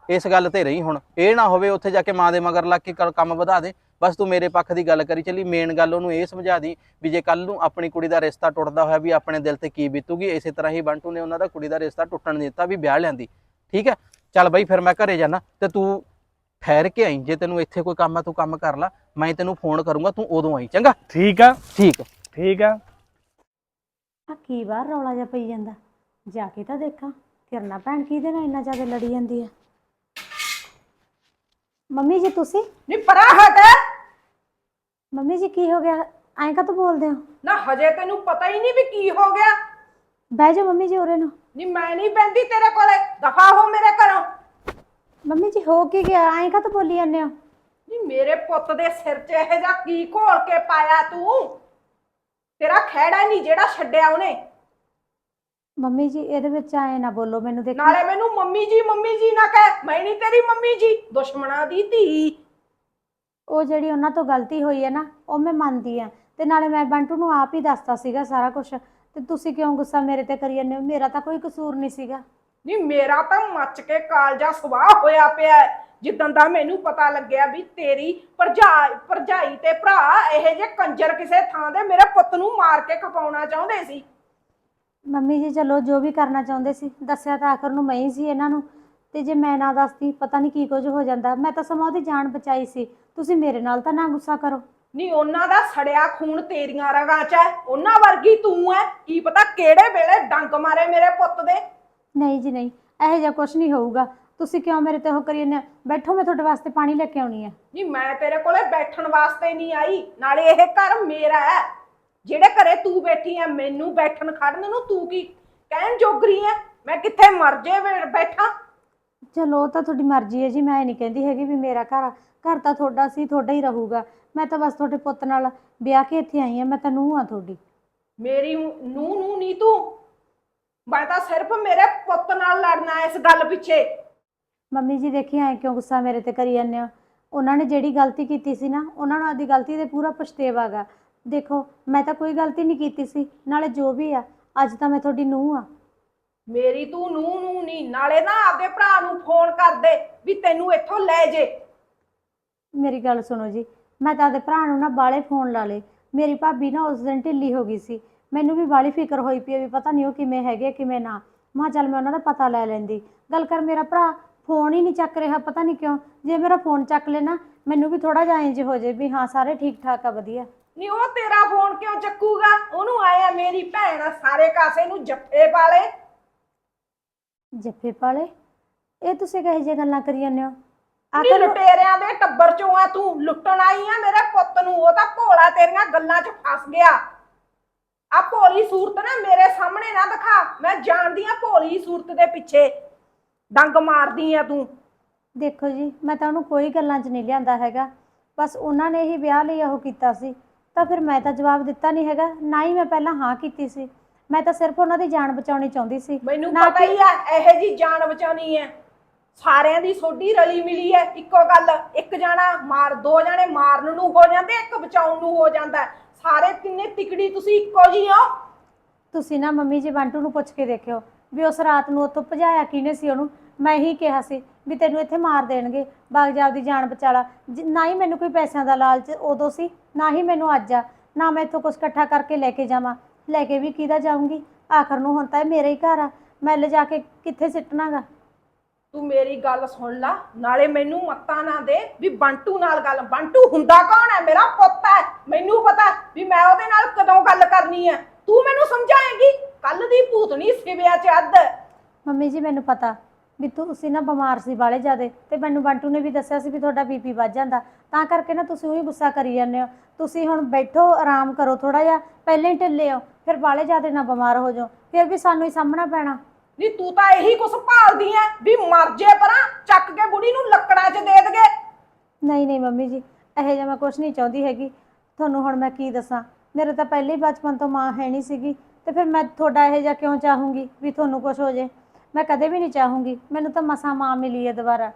ਇਸ ਗੱਲ ਤੇ ਰਹੀ ਹੁਣ ਇਹ ਨਾ ਹੋਵੇ ਉੱਥੇ ਜਾ ਕੇ ਮਾਂ ਦੇ ਮਗਰ ਲੱਗ ਕੇ ਕੰਮ ਵਧਾ ਦੇ ਬਸ ਤੂੰ ਮੇਰੇ ਪੱਖ ਦੀ ਗੱਲ ਕਰੀ ਚੱਲੀ ਮੇਨ ਗੱਲ ਉਹਨੂੰ ਇਹ ਸਮਝਾ ਦੀ ਵੀ ਜੇ ਕੱਲ ਨੂੰ ਆਪਣੀ ਕੁੜੀ ਦਾ ਰਿਸ਼ਤਾ ਟੁੱਟਦਾ ਹੋਇਆ ਵੀ ਆਪਣੇ ਦਿਲ ਤੇ ਕੀ ਬੀਤੂਗੀ ਇਸੇ ਤਰ੍ਹਾਂ ਹੀ ਬੰਟੂ ਨੇ ਉਹਨਾਂ ਦਾ ਕੁੜੀ ਦਾ ਰਿਸ਼ਤਾ ਟੁੱਟਣ ਨਹੀਂ ਦਿੱਤਾ ਵੀ ਵਿਆਹ ਲੈਂਦੀ ਠੀਕ ਹੈ? ਚੱਲ ਬਈ ਫਿਰ ਮੈਂ ਘਰੇ ਜਾਣਾ ਤੇ ਤੂੰ ਠਹਿਰ ਕੇ ਆਈ ਜੇ ਤੈਨੂੰ ਇੱਥੇ ਕੋਈ ਕੰਮ ਆ ਤੂੰ ਕੰਮ ਕਰ ਲੈ ਮੈਂ ਤੈਨੂੰ ਫੋਨ ਕਰੂੰਗਾ ਤੂੰ ਉਦੋਂ ਆਈ ਚੰਗਾ? ਠੀਕ ਆ। ਠੀਕ ਠੀਕ ਆ। ਆ ਕੀ ਬਾਹਰ ਰੌਲਾ ਜਿਹਾ ਪਈ ਜਾਂਦਾ? ਜਾ ਕੇ ਤਾਂ ਦੇਖਾਂ ਕਿਰਨਾ ਭੈਣ ਕਿਹਦੇ ਨਾਲ ਇੰਨਾ ਜ਼ਿਆਦਾ ਲੜੀ ਜਾਂਦੀ ਹੈ ਮੰਮੀ ਜੀ ਤੁਸੀਂ? ਨੀ ਪਰਾ ਹਟ। ਮੰਮੀ ਜੀ ਕੀ ਹੋ ਗਿਆ? ਐਂ ਕਾ ਬੋਲਦੇ ਹੋ? ਨਾ ਹਜੇ ਤੈਨੂੰ ਪਤਾ ਹੀ ਨਹੀਂ ਵੀ ਕੀ ਹੋ ਗਿਆ। ਬਹਿ ਜਾਓ ਮੰਮੀ ਜੀ ਉਰੇ ਨੂੰ। ਨੀ ਮੈਂ ਨਹੀਂ ਬੈੰਦੀ ਤੇਰੇ ਕੋਲੇ ਦਫਾ ਹੋ ਮੇਰੇ ਘਰੋਂ। ਮੰਮੀ ਜੀ ਹੋ ਕੀ ਗਿਆ? ਐਂ ਕਾ ਬੋਲੀ ਜਾਂਦੇ ਹੋ? ਨੀ ਮੇਰੇ ਪੁੱਤ ਦੇ ਸਿਰ 'ਚ ਇਹ ਜਾ ਕੀ ਘੋਲ ਕੇ ਪਾਇਆ ਤੂੰ? ਤੇਰਾ ਖਹਿੜਾ ਨਹੀਂ ਜਿਹੜਾ ਛੱਡਿਆ ਉਹਨੇ। ਮੰਮੀ ਜੀ ਇਹਦੇ ਵਿੱਚ ਐਂ ਨਾ ਬੋਲੋ ਮੈਨੂੰ ਦੇਖੋ। ਨਾਲੇ ਮੈਨੂੰ ਮੰਮੀ ਜੀ ਮੰਮੀ ਜੀ ਨਾ ਕਹਿ ਮੈਂ ਨਹੀਂ ਤੇਰੀ ਮੰਮੀ ਜੀ ਦੁਸ਼ਮਣਾ ਦੀ ਧੀ। ਉਹ ਜਿਹੜੀ ਉਹਨਾਂ ਤੋਂ ਗਲਤੀ ਹੋਈ ਹੈ ਨਾ ਉਹ ਮੈਂ ਮੰਨਦੀ ਆ ਤੇ ਨਾਲੇ ਮੈਂ ਬੰਟੂ ਨੂੰ ਆਪ ਹੀ ਦੱਸਤਾ ਸੀਗਾ ਸਾਰਾ ਕੁਝ ਤੇ ਤੁਸੀਂ ਕਿਉਂ ਗੁੱਸਾ ਮੇਰੇ ਤੇ ਕਰੀ ਜਾਂਦੇ ਹੋ? ਮੇਰਾ ਤਾਂ ਕੋਈ ਕਸੂਰ ਨਹੀਂ ਸੀਗਾ। ਨੀ ਮੇਰਾ ਤਾਂ ਮੱਚ ਕੇ ਕਾਲਜਾ ਸਵਾਹ ਹੋਇਆ ਪਿਆ ਹੈ। ਜਿੱਦਣ ਦਾ ਮੈਨੂੰ ਪਤਾ ਲੱਗਿਆ ਵੀ ਤੇਰੀ ਭਰਜਾ ਭਰਜਾਈ ਤੇ ਭਰਾ ਇਹ ਜੇ ਕੰਜਰ ਕਿਸੇ ਥਾਂ ਦੇ ਮੇਰੇ ਪੁੱਤ ਨੂੰ ਮਾਰ ਕੇ ਖਪਾਉਣਾ ਚਾਹੁੰਦੇ ਸੀ। ਮੰਮੀ ਜੀ ਚਲੋ ਜੋ ਵੀ ਕਰਨਾ ਚਾਹੁੰਦੇ ਸੀ ਦੱਸਿਆ ਤਾਂ ਆਖਰ ਨੂੰ ਮੈਂ ਹੀ ਸੀ ਇਹਨਾਂ ਨੂੰ। ਤੇ ਜੇ ਮੈਂ ਨਾ ਦੱਸਦੀ ਪਤਾ ਨਹੀਂ ਕੀ ਕੁਝ ਹੋ ਜਾਂਦਾ। ਮੈਂ ਤਾਂ ਸਮਾਂ ਉਹਦੀ ਜਾਨ ਬਚਾਈ ਸੀ। ਤੁਸੀਂ ਮੇਰੇ ਨਾਲ ਤਾਂ ਨਾ ਗੁੱਸਾ ਕਰੋ। ਨੀ ਉਹਨਾਂ ਦਾ ਸੜਿਆ ਖੂਨ ਤੇਰੀਆਂ ਰਗਾਂ 'ਚ ਹੈ। ਉਹਨਾਂ ਵਰਗੀ ਤੂੰ ਐ ਕੀ ਪਤਾ ਕਿਹੜੇ ਵੇਲੇ ਡੰਗ ਮਾਰੇ ਮੇਰੇ ਪੁੱਤ ਦੇ। ਨਹੀਂ ਜੀ ਨਹੀਂ। ਇਹੋ ਜਿਹਾ ਕੁਝ ਨਹੀਂ ਹੋਊਗਾ। ਤੁਸੀਂ ਕਿਉਂ ਮੇਰੇ ਤੇ ਉਹ ਕਰੀ ਜਾਂਦੇ ਹੋ? ਬੈਠੋ ਮੈਂ ਤੁਹਾਡੇ ਵਾਸਤੇ ਪਾਣੀ ਲੈ ਕੇ ਆਉਣੀ ਆ। ਨੀ ਮੈਂ ਤੇਰੇ ਕੋਲੇ ਬੈਠਣ ਵਾਸਤੇ ਨਹੀਂ ਆਈ। ਨਾਲੇ ਇਹ ਘਰ ਮੇਰਾ ਹੈ। ਜਿਹੜੇ ਘਰੇ ਤੂੰ ਬੈਠੀ ਐ ਮੈਨੂੰ ਬੈਠਣ ਖੜਨ ਨੂੰ ਤੂੰ ਕੀ ਕਹਿਣ ਜੋਗਰੀ ਐ ਮੈਂ ਕਿੱਥੇ ਮਰ ਜੇ ਵੇ- ਬੈਠਾ? ਚਲੋ ਉਹ ਤਾਂ ਤੁਹਾਡੀ ਮਰਜ਼ੀ ਹੈ ਜੀ। ਮੈਂ ਨਹੀਂ ਕਹਿੰਦੀ ਹੈਗੀ ਵੀ ਮੇਰਾ ਘਰ ਆ। ਘਰ ਤਾਂ ਤੁਹਾਡਾ ਸੀ ਤੁਹਾਡਾ ਹੀ ਰਹੂਗਾ। ਮੈਂ ਤਾਂ ਬਸ ਤੁਹਾਡੇ ਪੁੱਤ ਨਾਲ ਵਿਆਹ ਕੇ ਇੱਥੇ ਆਈ ਆ। ਮੈਂ ਤਾਂ ਨੂੰਹ ਆ ਤੁਹਾਡੀ। ਮੇਰੀ ਨੂੰ ਨੂੰ ਨਹੀਂ ਤੂੰ? ਮੈਂ ਤਾਂ ਸਿਰਫ ਮੇਰੇ ਪੁੱਤ ਨਾਲ ਲੜਨਾ ਇਸ ਗੱਲ ਪਿੱਛੇ। ਮੰਮੀ ਜੀ ਦੇਖੀ ਐ ਕਿਉਂ ਗੁੱਸਾ ਮੇਰੇ ਤੇ ਕਰੀ ਜਾਂਦੇ ਹੋ? ਉਹਨਾਂ ਨੇ ਜਿਹੜੀ ਗਲਤੀ ਕੀਤੀ ਸੀ ਨਾ ਉਹਨਾਂ ਨੂੰ ਆਦੀ ਗਲਤੀ ਦੇ ਪੂਰਾ ਪਛਤਾਵਾ ਗਾ। ਦੇਖੋ ਮੈਂ ਤਾਂ ਕੋਈ ਗਲਤੀ ਨਹੀਂ ਕੀਤੀ ਸੀ ਨਾਲੇ ਜੋ ਵੀ ਆ ਅੱਜ ਤਾਂ ਮੈਂ ਤੁਹਾਡੀ ਨੂੰਹ ਆ। ਮੇਰੀ ਤੂੰ ਨੂੰ ਨੂੰ ਨਹੀਂ ਨਾਲੇ ਨਾ ਆਪਦੇ ਭਰਾ ਨੂੰ ਫੋਨ ਕਰ ਦੇ ਵੀ ਤੈਨੂੰ ਇੱਥੋਂ ਲੈ ਜੇ। ਮੇਰੀ ਗੱਲ ਸੁਣੋ ਜੀ ਮੈਂ ਤਾਂ ਆਪਦੇ ਭਰਾ ਨੂੰ ਨਾ ਬਾਲੇ ਫੋਨ ਲਾ ਲੇ ਮੇਰੀ ਭਾਬੀ ਨਾ ਉਸ ਦਿਨ ਢਿੱਲੀ ਹੋ ਗਈ ਸੀ। ਮੈਨੂੰ ਵੀ ਬਾਲੀ ਫਿਕਰ ਹੋਈ ਪਈ ਆ ਵੀ ਪਤਾ ਨਹੀਂ ਉਹ ਕਿਵੇਂ ਹੈਗੇ ਕਿਵੇਂ ਨਾ। ਮਾਂ ਚੱਲ ਮੈਂ ਉਹਨਾਂ ਦਾ ਪਤਾ ਲੈ ਲੈਂਦੀ। ਗੱਲ ਕਰ ਮੇਰਾ ਭਰਾ ਫੋਨ ਹੀ ਨਹੀਂ ਚੱਕ ਰਿਹਾ ਪਤਾ ਨਹੀਂ ਕਿਉਂ। ਜੇ ਮੇਰਾ ਫੋਨ ਚੱਕ ਲੈ ਨਾ ਮੈਨੂੰ ਵੀ ਥੋੜਾ ਜਿਹਾ ਇੰਜ ਹੋ ਜੇ ਵੀ ਹਾਂ ਸਾਰੇ ਠੀਕ ਠਾਕ ਆ ਵਧੀਆ। ਨਹੀਂ ਉਹ ਤੇਰਾ ਫੋਨ ਕਿਉਂ ਚੱਕੂਗਾ? ਉਹਨੂੰ ਆਇਆ ਮੇਰੀ ਭੈਣ ਆ ਸਾਰੇ ਕਾਸੇ ਨੂੰ ਜੱਫੇ ਪਾਲੇ। ਜੱਫੇ ਪਾਲੇ? ਇਹ ਤੁਸੀਂ ਕਹੇ ਜੇ ਗੱਲਾਂ ਕਰੀ ਜਾਂਦੇ ਹੋ? ਆਖਰ ਲੁਟੇਰਿਆਂ ਦੇ ਟੱਬਰ ਚੋਂ ਆ ਤੂੰ ਲੁੱਟਣ ਆਈ ਆ ਮੇਰੇ ਪੁੱਤ ਨੂੰ ਉਹ ਤਾਂ ਭੋਲਾ ਤੇਰੀਆਂ ਗੱਲਾਂ 'ਚ ਫਸ ਗਿਆ। ਆ ਭੋਲੀ ਸੂਰਤ ਨਾ ਮੇਰੇ ਸਾਹਮਣੇ ਨਾ ਦਿਖਾ ਮੈਂ ਜਾਣਦੀ ਆ ਭੋਲੀ ਸੂਰਤ ਦੇ ਪਿੱਛੇ। ਡੰਗ ਮਾਰਦੀ ਆ ਤੂੰ। ਦੇਖੋ ਜੀ ਮੈਂ ਤਾਂ ਉਹਨੂੰ ਕੋਈ ਗੱਲਾਂ 'ਚ ਨਹੀਂ ਲਿਆਂਦਾ ਹੈਗਾ। ਬਸ ਉਹਨਾਂ ਨੇ ਹੀ ਵਿਆਹ ਲਈ ਉਹ ਕੀਤਾ ਸੀ। ਤਾਂ ਫਿਰ ਮੈਂ ਤਾਂ ਜਵਾਬ ਦਿੱਤਾ ਨਹੀਂ ਹੈਗਾ। ਨਾ ਹੀ ਮੈਂ ਪਹਿਲਾਂ ਹਾਂ ਕੀਤੀ ਸੀ। ਮੈਂ ਤਾਂ ਸਿਰਫ ਉਹਨਾਂ ਦੀ ਜਾਨ ਬਚਾਉਣੀ ਚਾਹੁੰਦੀ ਸੀ। ਮੈਨੂੰ ਨਾ ਪਤਾ ਕਿ- ਹੀ ਆ ਇਹੋ ਜੀ ਜਾਨ ਬਚਾਉਣੀ ਹੈ ਸਾਰਿਆਂ ਦੀ ਸੋਢੀ ਰਲੀ ਮਿਲੀ ਹੈ ਇੱਕੋ ਗੱਲ। ਇੱਕ ਜਾਣਾ ਮਾਰ ਦੋ ਜਾਣੇ ਮਾਰਨ ਨੂੰ ਹੋ ਜਾਂਦੇ ਇੱਕ ਬਚਾਉਣ ਨੂੰ ਹੋ ਜਾਂਦਾ। ਹੈ। ਸਾਰੇ ਤਿੰਨੇ ਤਿਕੜੀ ਤੁਸੀਂ ਇੱਕੋ ਜੀ ਹੋ। ਤੁਸੀਂ ਨਾ ਮੰਮੀ ਜੀ ਬੰਟੂ ਨੂੰ ਪੁੱਛ ਕੇ ਦੇਖਿਓ। ਵੀ ਉਸ ਰਾਤ ਨੂੰ ਉੱਥੋਂ ਭਜਾਇਆ ਕਿਹਨੇ ਸੀ ਉਹਨੂੰ? ਮੈਂ ਹੀ ਕਿਹਾ ਸੀ ਵੀ ਤੈਨੂੰ ਇੱਥੇ ਮਾਰ ਦੇਣਗੇ। ਬਾਗ ਜਾ ਦੀ ਜਾਨ ਬਚਾ ਨਾ ਹੀ ਮੈਨੂੰ ਕੋਈ ਪੈਸਿਆਂ ਦਾ ਲਾਲਚ ਉਦੋਂ ਸੀ, ਨਾ ਹੀ ਮੈਨੂੰ ਅੱਜ ਆ। ਨਾ ਮੈਂ ਇੱਥੋਂ ਕੁਝ ਇਕੱਠਾ ਕਰਕੇ ਲੈ ਕੇ ਜਾਵਾਂ। ਲੈ ਕੇ ਵੀ ਕਿਹਦਾ ਜਾਊਂਗੀ? ਆਖਰ ਨੂੰ ਹੁਣ ਤਾਂ ਇਹ ਮੇਰਾ ਹੀ ਘਰ ਆ। ਮੈਂ ਲਿਜਾ ਕੇ ਕਿੱਥੇ ਸਿੱਟਣਾਗਾ? ਤੂੰ ਮੇਰੀ ਗੱਲ ਸੁਣ ਲਾ। ਨਾਲੇ ਮੈਨੂੰ ਮੱਤਾਂ ਨਾ ਦੇ ਵੀ ਬੰਟੂ ਨਾਲ ਗੱਲ। ਬੰਟੂ ਹੁੰਦਾ ਕੌਣ ਹੈ? ਮੇਰਾ ਪੁੱਤ ਹੈ। ਮੈਨੂੰ ਪਤਾ ਵੀ ਮੈਂ ਉਹਦੇ ਨਾਲ ਕਦੋਂ ਗੱਲ ਕਰਨੀ ਹੈ। ਤੂੰ ਮੈਨੂੰ ਸਮਝਾਏਂਗੀ? ਕੱਲ ਦੀ ਭੂਤਣੀ ਸਿਵਿਆ ਚ ਅੱਧ। ਮੰਮੀ ਜੀ ਮੈਨੂੰ ਪਤਾ ਵੀ ਤੁਸੀਂ ਨਾ ਬਿਮਾਰ ਸੀ ਬਾਲੇ ਜਿਆਦੇ ਤੇ ਮੈਨੂੰ ਬੰਟੂ ਨੇ ਵੀ ਦੱਸਿਆ ਸੀ ਵੀ ਤੁਹਾਡਾ ਬੀਪੀ ਵੱਧ ਜਾਂਦਾ। ਤਾਂ ਕਰਕੇ ਨਾ ਤੁਸੀਂ ਉਹੀ ਗੁੱਸਾ ਕਰੀ ਜਾਂਦੇ ਹੋ। ਤੁਸੀਂ ਹੁਣ ਬੈਠੋ ਆਰਾਮ ਕਰੋ ਥੋੜਾ ਜਿਹਾ ਪਹਿਲਾਂ ਹੀ ਢਿੱਲੇ ਹੋ ਫਿਰ ਬਾਲੇ ਜਿਆਦੇ ਨਾ ਬਿਮਾਰ ਹੋ ਜਾਓ ਫਿਰ ਵੀ ਸਾਨੂੰ ਹੀ ਸਾਹਮਣਾ ਪੈਣਾ। ਨਹੀਂ ਤੂੰ ਤਾਂ ਇਹੀ ਕੁਛ ਭਾਲਦੀ ਐ ਵੀ ਮਰ ਜੇ ਪਰਾਂ ਚੱਕ ਕੇ ਬੁੜੀ ਨੂੰ ਲੱਕੜਾਂ 'ਚ ਦੇ ਦਗੇ। ਨਹੀਂ ਨਹੀਂ ਮੰਮੀ ਜੀ ਇਹੋ ਜਿਹਾ ਮੈਂ ਕੁਝ ਨਹੀਂ ਚਾਹੁੰਦੀ ਹੈਗੀ। ਤੁਹਾਨੂੰ ਹੁਣ ਮੈਂ ਕੀ ਦੱਸਾਂ? ਮੇਰੇ ਤਾਂ ਪਹਿਲੇ ਹੀ ਬਚਪਨ ਤੋਂ ਮਾਂ ਹੈ ਨਹੀਂ ਸੀਗੀ। ਤੇ ਫਿਰ ਮੈਂ ਤੁਹਾਡਾ ਇਹੋ ਜਿਹਾ ਕਿਉਂ ਚਾਹੂੰਗੀ ਵੀ ਤੁਹਾਨੂੰ ਕੁਝ ਹੋ ਜੇ? ਮੈਂ ਕਦੇ ਵੀ ਨਹੀਂ ਚਾਹੂੰਗੀ। ਮੈਨੂੰ ਤਾਂ ਮਸਾਂ ਮਾਂ ਮਿਲੀ ਹੈ ਦੁਬਾਰਾ।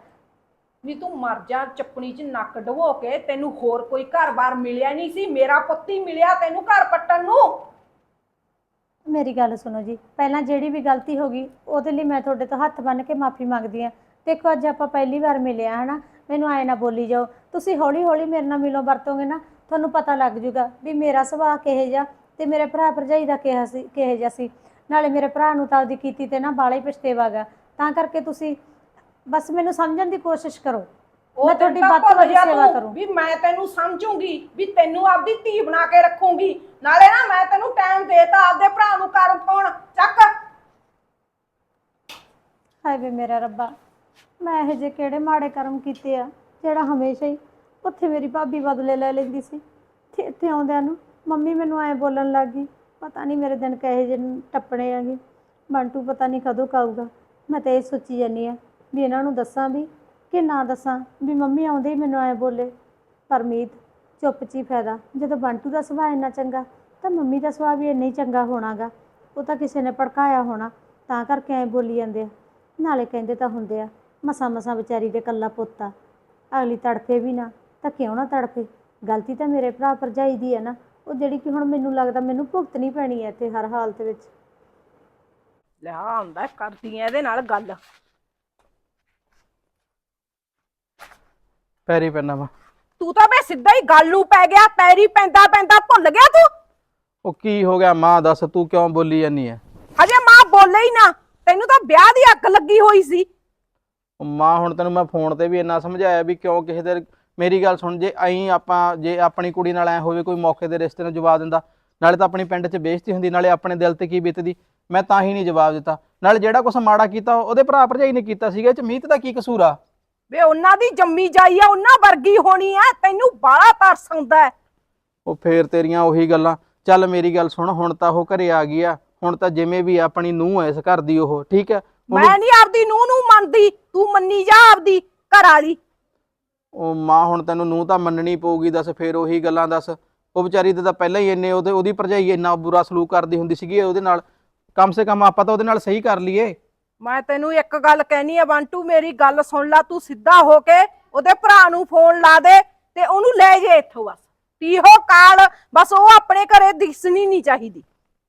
ਵੀ ਤੂੰ ਮਰ ਜਾ ਚੱਪਣੀ 'ਚ ਨੱਕ ਡਵੋ ਕੇ ਤੈਨੂੰ ਹੋਰ ਕੋਈ ਘਰ-ਬਾਰ ਮਿਲਿਆ ਨਹੀਂ ਸੀ ਮੇਰਾ ਪੁੱਤੀ ਮਿਲਿਆ ਤੈਨੂੰ ਘਰ ਪੱਟਣ ਨੂੰ। ਮੇਰੀ ਗੱਲ ਸੁਣੋ ਜੀ ਪਹਿਲਾਂ ਜਿਹੜੀ ਵੀ ਗਲਤੀ ਹੋ ਗਈ ਉਹਦੇ ਲਈ ਮੈਂ ਤੁਹਾਡੇ ਤੋਂ ਹੱਥ ਬੰਨ੍ਹ ਕੇ ਮਾਫੀ ਮੰਗਦੀ ਹਾਂ। ਦੇਖੋ ਅੱਜ ਆਪਾਂ ਪਹਿਲੀ ਵਾਰ ਮਿਲੇ ਆ ਹਨਾ? ਮੈਨੂੰ ਐ ਨਾ ਬੋਲੀ ਜਾਓ ਤੁਸੀਂ ਹੌਲੀ ਹੌਲੀ ਮੇਰੇ ਨਾਲ ਮਿਲੋ ਵਰਤੋਗੇ ਨਾ ਤੁਹਾਨੂੰ ਪਤਾ ਲੱਗ ਜੂਗਾ ਵੀ ਮੇਰਾ ਸੁਭਾਅ ਕਿਹੋ ਜਿਹਾ। ਤੇ ਮੇਰੇ ਭਰਾ ਭਰਜਾਈ ਦਾ ਕਿਹਾ ਸੀ ਕਿਹੋ ਜਿਹਾ ਸੀ। ਨਾਲੇ ਮੇਰੇ ਭਰਾ ਨੂੰ ਤਾਂ ਉਹਦੀ ਕੀਤੀ ਤੇ ਨਾ ਬਾਲਾ ਹੀ ਪਛਤੇਵਾ ਗਾ। ਤਾਂ ਕਰਕੇ ਤੁਸੀਂ ਬਸ ਮੈਨੂੰ ਸਮਝਣ ਦੀ ਕੋਸ਼ਿਸ਼ ਕਰੋ। ਮੈਂ ਤੁਹਾਡੀ ਵੱਧ ਤੋਂ ਵੱਧ ਸੇਵਾ ਕਰੂੰ। ਵੀ ਮੈਂ ਤੈਨੂੰ ਸਮਝੂੰਗੀ ਵੀ ਤੈਨੂੰ ਆਪਦੀ ਧੀ ਬਣਾ ਕੇ ਰੱਖੂੰਗੀ। ਨਾਲੇ ਨਾ ਮੈਂ ਤੈਨੂੰ ਟਾਈਮ ਦੇਤਾ ਆਪਦੇ ਭਰਾ ਨੂੰ ਕਰ ਫੋਨ ਚੱਕ। ਹਾਏ ਵੇ ਮੇਰਾ ਰੱਬਾ ਮੈਂ ਇਹ ਜੇ ਕਿਹੜੇ ਮਾੜੇ ਕਰਮ ਕੀਤੇ ਆ ਜਿਹੜਾ ਹਮੇਸ਼ਾ ਹੀ ਉੱਥੇ ਮੇਰੀ ਭਾਬੀ ਬਦਲੇ ਲੈ ਲੈਂਦੀ ਸੀ ਤੇ ਇੱਥੇ ਆਉਂਦਿਆਂ ਨੂੰ। ਮੰਮੀ ਮੈਨੂੰ ਐ ਬੋਲਣ ਲੱਗ ਗਈ, ਪਤਾ ਨਹੀਂ ਮੇਰੇ ਦਿਨ ਕਹੇ ਜੇ ਟੱਪਣੇ ਆਗੇ ਬੰਟੂ ਪਤਾ ਨਹੀਂ ਕਦੋਂ ਕਾਊਗਾ ਮੈਂ ਤਾਂ ਇਹ ਸੋਚੀ ਜਾਂਦੀ ਆ ਵੀ ਇਹਨਾਂ ਨੂੰ ਦੱਸਾਂ ਵੀ ਕਿ ਨਾ ਦੱਸਾਂ, ਵੀ ਮੰਮੀ ਆਉਂਦੇ ਹੀ ਮੈਨੂੰ ਐ ਬੋਲੇ, ਪਰਮੀਤ ਚੁੱਪ ਚੀ ਫਾਇਦਾ, ਜਦੋਂ ਬੰਟੂ ਦਾ ਸੁਭਾਅ ਇੰਨਾ ਚੰਗਾ, ਤਾਂ ਮੰਮੀ ਦਾ ਸੁਭਾਅ ਵੀ ਇੰਨਾ ਹੀ ਚੰਗਾ ਹੋਣਾਗਾ, ਉਹ ਤਾਂ ਕਿਸੇ ਨੇ ਭੜਕਾਇਆ ਹੋਣਾ, ਤਾਂ ਕਰਕੇ ਐ ਬੋਲੀ ਜਾਂਦੇ ਆ, ਨਾਲੇ ਕਹਿੰਦੇ ਤਾਂ ਹੁੰਦੇ ਆ, ਮਸਾਂ ਮਸਾਂ ਵਿਚਾਰੀ ਦੇ ਕੱਲਾ ਪੁੱਤਾ ਅਗਲੀ ਤੜਫੇ ਵੀ ਨਾ, ਤਾਂ ਕਿਉਂ ਨਾ ਤੜਫੇ, ਗਲਤੀ ਤਾਂ ਮੇਰੇ ਭਰਾ ਭਰਜਾਈ ਦੀ ਹੈ ਨਾ। ਉਹ ਜਿਹੜੀ ਕਿ ਹੁਣ ਮੈਨੂੰ ਲੱਗਦਾ ਮੈਨੂੰ ਭੁਗਤਣੀ ਪੈਣੀ ਹੈ ਇੱਥੇ ਹਰ ਹਾਲਤ ਵਿੱਚ। ਲੈ ਆਉਂਦਾ ਕਰਦੀ ਐ ਇਹਦੇ ਨਾਲ ਗੱਲ। ਪੈਰੀ ਪੈਣਾ ਵਾ। ਤੂੰ ਤਾਂ ਬੇ ਸਿੱਧਾ ਹੀ ਗੱਲ ਨੂੰ ਪੈ ਗਿਆ ਪੈਰੀ ਪੈਂਦਾ ਪੈਂਦਾ ਭੁੱਲ ਗਿਆ ਤੂੰ? ਉਹ ਕੀ ਹੋ ਗਿਆ ਮਾਂ ਦੱਸ ਤੂੰ ਕਿਉਂ ਬੋਲੀ ਜਾਨੀ ਐ? ਹਜੇ ਮਾਂ ਬੋਲੇ ਹੀ ਨਾ ਤੈਨੂੰ ਤਾਂ ਵਿਆਹ ਦੀ ਅੱਗ ਲੱਗੀ ਹੋਈ ਸੀ। ਉਹ ਮਾਂ ਹੁਣ ਤੈਨੂੰ ਮੈਂ ਫੋਨ ਤੇ ਵੀ ਇੰਨਾ ਸਮਝਾਇਆ ਵੀ ਕਿਉਂ ਕਿਸੇ ਦੇ ਮੇਰੀ ਗੱਲ ਸੁਣ ਜੇ ਐਂ ਆਪਾਂ ਜੇ ਆਪਣੀ ਕੁੜੀ ਨਾਲ ਐ ਹੋਵੇ ਕੋਈ ਮੌਕੇ ਦੇ ਰਿਸ਼ਤੇ ਨੂੰ ਜਵਾਬ ਦਿੰਦਾ ਨਾਲੇ ਤਾਂ ਆਪਣੀ ਪਿੰਡ 'ਚ ਬੇਇੱਜ਼ਤੀ ਹੁੰਦੀ ਨਾਲੇ ਆਪਣੇ ਦਿਲ ਤੇ ਕੀ ਬੀਤਦੀ ਮੈਂ ਤਾਂ ਹੀ ਨਹੀਂ ਜਵਾਬ ਦਿੱਤਾ। ਨਾਲੇ ਜਿਹੜਾ ਕੁਛ ਮਾੜਾ ਕੀਤਾ ਉਹਦੇ ਭਰਾ ਭਰਜਾਈ ਨੇ ਕੀਤਾ ਸੀਗਾ ਇਹ 'ਚ ਮੀਤ ਦਾ ਕੀ ਕਸੂਰ ਆ? ਵੇ ਉਹਨਾਂ ਦੀ ਜੰਮੀ ਜਾਈ ਆ ਉਹਨਾਂ ਵਰਗੀ ਹੋਣੀ ਐ ਤੈਨੂੰ ਬਾਹਲਾ ਤਰਸ ਆਉਂਦਾ ਹੈ। ਉਹ ਫੇਰ ਤੇਰੀਆਂ ਉਹੀ ਗੱਲਾਂ। ਚੱਲ ਮੇਰੀ ਗੱਲ ਸੁਣ ਹੁਣ ਤਾਂ ਉਹ ਘਰੇ ਆ ਗਈ ਆ ਹੁਣ ਤਾਂ ਜਿਵੇਂ ਵੀ ਆ, ਆਪਣੀ ਨੂੰਹ ਐ ਇਸ ਘਰ ਦੀ ਉਹ ਠੀਕ ਹੈ? ਉਹਨੂੰ- ਮੈਂ ਨਹੀਂ ਆਪਦੀ ਨੂੰਹ ਨੂੰ ਮੰਨਦੀ ਤੂੰ ਮੰਨੀ ਜਾ ਆਪਦੀ ਘਰ ਵਾਲੀ। ਉਹ ਮਾਂ ਹੁਣ ਤੈਨੂੰ ਨੂੰਹ ਤਾਂ ਮੰਨਣੀ ਪਊਗੀ ਦੱਸ ਫੇਰ ਉਹੀ ਗੱਲਾਂ ਦੱਸ। ਉਹ ਵਿਚਾਰੀ ਤੇ ਤਾਂ ਪਹਿਲਾਂ ਹੀ ਇੰਨੇ ਉਹਦੇ ਉਹਦੀ ਭਰਜਾਈ ਇੰਨਾ ਬੁਰਾ ਸਲੂਕ ਕਰਦੀ ਹੁੰਦੀ ਸੀਗੀ ਉਹਦੇ ਨਾਲ। ਕਮ ਸੇ ਕਮ ਆਪਾਂ ਤਾਂ ਉਹਦੇ ਨਾਲ ਸਹੀ ਕਰ ਲਈਏ। ਮੈਂ ਤੈਨੂੰ ਇੱਕ ਗੱਲ ਕਹਿਨੀ ਆ ਬੰਟੂ ਮੇਰੀ ਗੱਲ ਸੁਣ ਲੈ ਤੂੰ ਸਿੱਧਾ ਹੋ ਕੇ ਉਹਦੇ ਭਰਾ ਨੂੰ ਫੋਨ ਲਾ ਦੇ ਤੇ ਉਹਨੂੰ ਲੈ ਜੇ ਇੱਥੋਂ ਬਸ। ਪੀਹੋ ਕਾਲ ਬਸ ਉਹ ਆਪਣੇ ਘਰੇ ਦਿਸਣੀ ਨਹੀਂ ਚਾਹੀਦੀ।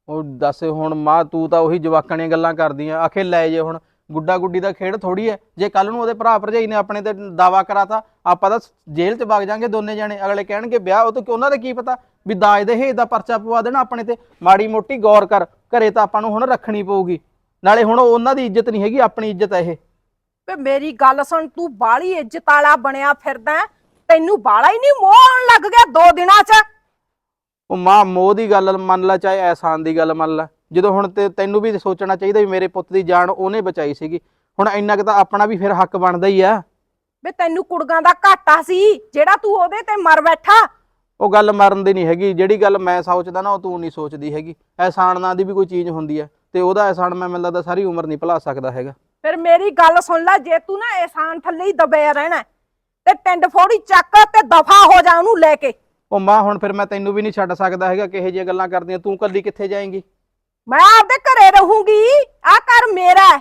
ਉਹ ਦੱਸ ਹੁਣ ਮਾਂ ਤੂੰ ਤਾਂ ਉਹੀ ਜਵਾਕਾਂ ਦੀਆਂ ਗੱਲਾਂ ਕਰਦੀ ਆ ਆਖੇ ਲੈ ਜੇ ਹੁਣ। ਗੁੱਡਾ ਗੁੱਡੀ ਦਾ ਖੇਡ ਥੋੜੀ ਹੈ। ਜੇ ਕੱਲ ਨੂੰ ਉਹਦੇ ਭਰਾ ਭਰਜਾਈ ਨੇ ਆਪਣੇ ਤੇ ਦਾਵਾ ਕਰਾਤਾ ਆਪਾਂ ਤਾਂ ਜੇਲ੍ਹ 'ਚ ਵਗ ਜਾਾਂਗੇ ਦੋਨੇ ਜਾਣੇ। ਅਗਲੇ ਕਹਿਣਗੇ ਵਿਆਹ ਉਹ ਤਾਂ ਕਿ ਉਹਨਾਂ ਦਾ ਕੀ ਪਤਾ? ਵੀ ਦਾਜ ਦੇ ਹੇਜ ਦਾ ਪਰਚਾ ਪਵਾ ਦੇਣਾ ਆਪਣੇ ਤੇ। ਮਾੜੀ ਮੋਟੀ ਗੌਰ ਕਰ। ਘਰੇ ਤਾਂ ਆਪਾਂ ਨੂੰ ਹੁਣ ਰੱਖਣੀ ਪਊਗੀ। ਨਾਲੇ ਹੁਣ ਉਹਨਾਂ ਦੀ ਇੱਜ਼ਤ ਨਹੀਂ ਹੈਗੀ ਆਪਣੀ ਇੱਜ਼ਤ ਹੈ ਇਹ। ਵੇ ਮੇਰੀ ਗੱਲ ਸੁਣ ਤੂੰ ਬਾਲੀ ਇੱਜ਼ਤ ਵਾਲਾ ਬਣਿਆ ਫਿਰਦਾ ਹੈ। ਤੈਨੂੰ ਬਾਲਾ ਹੀ ਨਹੀਂ ਮੋਹ ਆਉਣ ਲੱਗ ਗਿਆ ਦੋ ਦਿਨਾਂ 'ਚ। ਉਹ ਮਾਂ ਮੋਹ ਦੀ ਗੱਲ ਮੰਨ ਲੈ ਚਾਹੇ ਐਹਸਾਨ ਦੀ ਗੱਲ ਮੰਨ ਲੈ। ਜਦੋਂ ਹੁਣ ਤੇ ਤੈਨੂੰ ਵੀ ਸੋਚਣਾ ਚਾਹੀਦਾ ਵੀ ਮੇਰੇ ਪੁੱਤ ਦੀ ਜਾਨ ਉਹਨੇ ਬਚਾਈ ਸੀਗੀ। ਹੁਣ ਇੰਨਾ ਕੁ ਤਾਂ ਆਪਣਾ ਵੀ ਫਿਰ ਹੱਕ ਬਣਦਾ ਹੀ ਆ। ਵੇ ਤੈਨੂੰ ਕੁੜੀਆਂ ਦਾ ਘਾਟਾ ਸੀ ਜਿਹੜਾ ਤੂੰ ਉਹਦੇ ਤੇ ਮਰ ਬੈਠਾ। ਉਹ ਗੱਲ ਮਰਨ ਦੀ ਨਹੀਂ ਹੈਗੀ ਜਿਹੜੀ ਗੱਲ ਮੈਂ ਸੋਚਦਾ ਨਾ ਉਹ ਤੂੰ ਨਹੀਂ ਸੋਚਦੀ ਹੈਗੀ। ਐਹਸਾਨ ਨਾਂ ਦੀ ਵੀ ਕੋਈ ਚੀਜ਼ ਹੁੰਦੀ ਹੈ ਤੇ ਉਹਦਾ ਐਹਸਾਨ ਮੈਂ ਮੈਨੂੰ ਲੱਗਦਾ ਸਾਰੀ ਉਮਰ ਨਹੀਂ ਭੁਲਾ ਸਕਦਾ ਹੈਗਾ। ਫਿਰ ਮੇਰੀ ਗੱਲ ਸੁਣ ਲੈ ਜੇ ਤੂੰ ਨਾ ਇਹਸਾਨ ਥੱਲੇ ਹੀ ਦਬਿਆ ਰਹਿਣਾ ਤੇ ਟਿੰਡ ਫੋੜੀ ਚੱਕ ਤੇ ਦਫਾ ਹੋ ਜਾ ਉਹਨੂੰ ਲੈ ਕੇ। ਉਹ ਮਾਂ ਹੁਣ ਫਿਰ ਮੈਂ ਤੈਨੂੰ ਵੀ ਨਹੀਂ ਛੱਡ ਸਕਦਾ ਹੈਗਾ ਕਿਹੋ ਜਿਹੀਆਂ ਗੱਲਾਂ ਕਰਦੀਆਂ ਤੂੰ ਕੱਲੀ ਕਿੱਥੇ ਜਾਏਂਗੀ? ਮੈਂ ਆਪਦੇ ਘਰੇ ਰਹੂੰਗੀ। ਆ ਘਰ ਮੇਰਾ ਹੈ।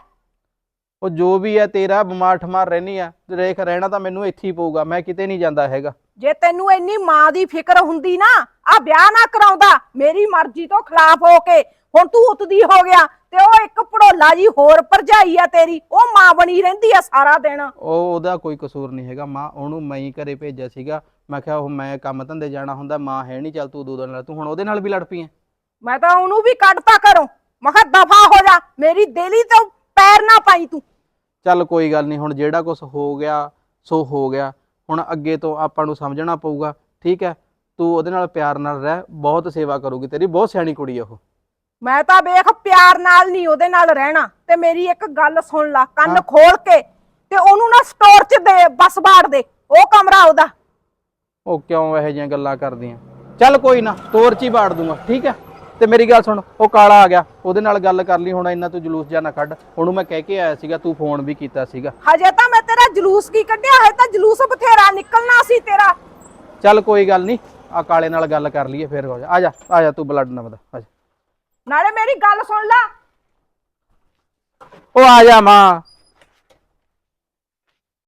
ਉਹ ਜੋ ਵੀ ਹੈ ਤੇਰਾ ਬਿਮਾਰ ਠਮਾਰ ਰਹਿਣੀ ਆ। ਤੇ ਦੇਖ ਰਹਿਣਾ ਤਾਂ ਮੈਨੂੰ ਇੱਥੇ ਹੀ ਪਊਗਾ। ਮੈਂ ਕਿਤੇ ਨਹੀਂ ਜਾਂਦਾ ਹੈਗਾ। ਜੇ ਤੈਨੂੰ ਇੰਨੀ ਮਾਂ ਦੀ ਫਿਕਰ ਹੁੰਦੀ ਨਾ ਆ ਵਿਆਹ ਨਾ ਕਰਾਉਂਦਾ। ਮੇਰੀ ਮਰਜ਼ੀ ਤੋਂ ਖਿਲਾਫ ਹੋ ਕੇ। ਹੁਣ ਤੂੰ ਉਤਦੀ ਹੋ ਗਿਆ ਤੇ ਉਹ ਇੱਕ ਭੜੋਲਾ ਜੀ ਹੋਰ ਭਰਜਾਈ ਆ ਤੇਰੀ। ਉਹ ਮਾਂ ਬਣੀ ਰਹਿੰਦੀ ਆ ਸਾਰਾ ਦਿਨ। ਉਹ ਉਹਦਾ ਕੋਈ ਕਸੂਰ ਨਹੀਂ ਹੈਗਾ। ਮਾਂ ਉਹਨੂੰ ਮੈਂ ਹੀ ਘਰੇ ਭੇਜਿਆ ਸੀਗਾ। ਮੈਂ ਕਿਹਾ ਉਹ ਮੈਂ ਕੰਮ ਧੰਦੇ ਜਾਣਾ ਹੁੰਦਾ। ਮਾਂ ਹੈ ਨਹੀਂ ਚੱਲ ਤੂੰ ਦੋ ਦਿਨ ਨਾਲ ਤੂੰ ਹੁਣ ਉਹਦੇ ਨਾਲ ਵੀ ਲੜ ਪਈ ਐ ਮੈਂ ਤਾਂ ਉਹਨੂੰ ਵੀ ਕੱਢਤਾ ਘਰੋਂ। ਮੈਂ ਕਿਹਾ ਦਫਾ ਹੋ ਜਾ ਮੇਰੀ ਦੇਲੀ ਤੋਂ ਪੈਰ ਨਾ ਪਾਈ ਤੂੰ। ਚੱਲ ਕੋਈ ਗੱਲ ਨਹੀਂ ਹੁਣ ਜਿਹੜਾ ਕੁਝ ਹੋ ਗਿਆ ਸੋ ਹੋ ਗਿਆ। ਹੁਣ ਅੱਗੇ ਤੋਂ ਆਪਾਂ ਨੂੰ ਸਮਝਣਾ ਪਊਗਾ ਠੀਕ ਹੈ? ਤੂੰ ਉਹਦੇ ਨਾਲ ਪਿਆਰ ਨਾਲ ਰਹਿ ਬਹੁਤ ਸੇਵਾ ਕਰੂਗੀ ਤੇਰੀ ਬਹੁਤ ਸਿਆਣੀ ਕੁੜੀ ਆ ਉਹ। ਮੈਂ ਤਾਂ ਵੇਖ ਪਿਆਰ ਨਾਲ ਨਹੀਂ ਉਹਦੇ ਨਾਲ ਰਹਿਣਾ। ਤੇ ਮੇਰੀ ਇੱਕ ਗੱਲ ਸੁਣ ਲੈ ਕੰਨ ਹਾਂ। ਖੋਲ ਕੇ ਤੇ ਉਹਨੂੰ ਨਾ ਸਟੋਰ 'ਚ ਦੇ ਬਸ ਬਾੜ ਦੇ ਉਹ ਕਮਰਾ ਉਹਦਾ। ਉਹ ਕਿਉਂ ਇਹੋ ਜਿਹੀਆਂ ਗੱਲਾਂ ਕਰਦੀਆਂ? ਚੱਲ ਕੋਈ ਨਾ ਤੋਰ ਚ ਹੀ ਬਾੜ ਦੂੰਗਾ ਠੀਕ ਹੈ? ਤੇ ਮੇਰੀ ਗੱਲ ਸੁਣ ਉਹ ਕਾਲਾ ਆ ਗਿਆ। ਉਹਦੇ ਨਾਲ ਗੱਲ ਕਰ ਲਈ ਹੁਣ ਇੰਨਾ ਤੂੰ ਜਲੂਸ ਜਾ ਨਾ ਕੱਢ। ਉਹਨੂੰ ਮੈਂ ਕਹਿ ਕੇ ਆਇਆ ਸੀਗਾ ਤੂੰ ਫੋਨ ਵੀ ਕੀਤਾ ਸੀਗਾ। ਹਜੇ ਤਾਂ ਮੈਂ ਤੇਰਾ ਜਲੂਸ ਕੀ ਕੱਢਿਆ? ਹੈ ਤਾਂ ਜਲੂਸ ਬਥੇਰਾ ਨਿਕਲਣਾ ਸੀ ਤੇਰਾ। ਚੱਲ ਕੋਈ ਗੱਲ ਨਹੀਂ ਆ ਕਾਲੇ ਨਾਲ ਗੱਲ ਕਰ ਲਈਏ ਫਿਰ ਹੋ ਜਾ। ਆ ਜਾ ਆ ਜਾ ਤੂੰ ਬਲੱਡ ਨਾ ਵਧਾ ਆ ਜਾ। ਨਾਲੇ ਮੇਰੀ ਗੱਲ ਸੁਣ ਲੈ। ਉਹ ਆ ਜਾ ਮਾਂ।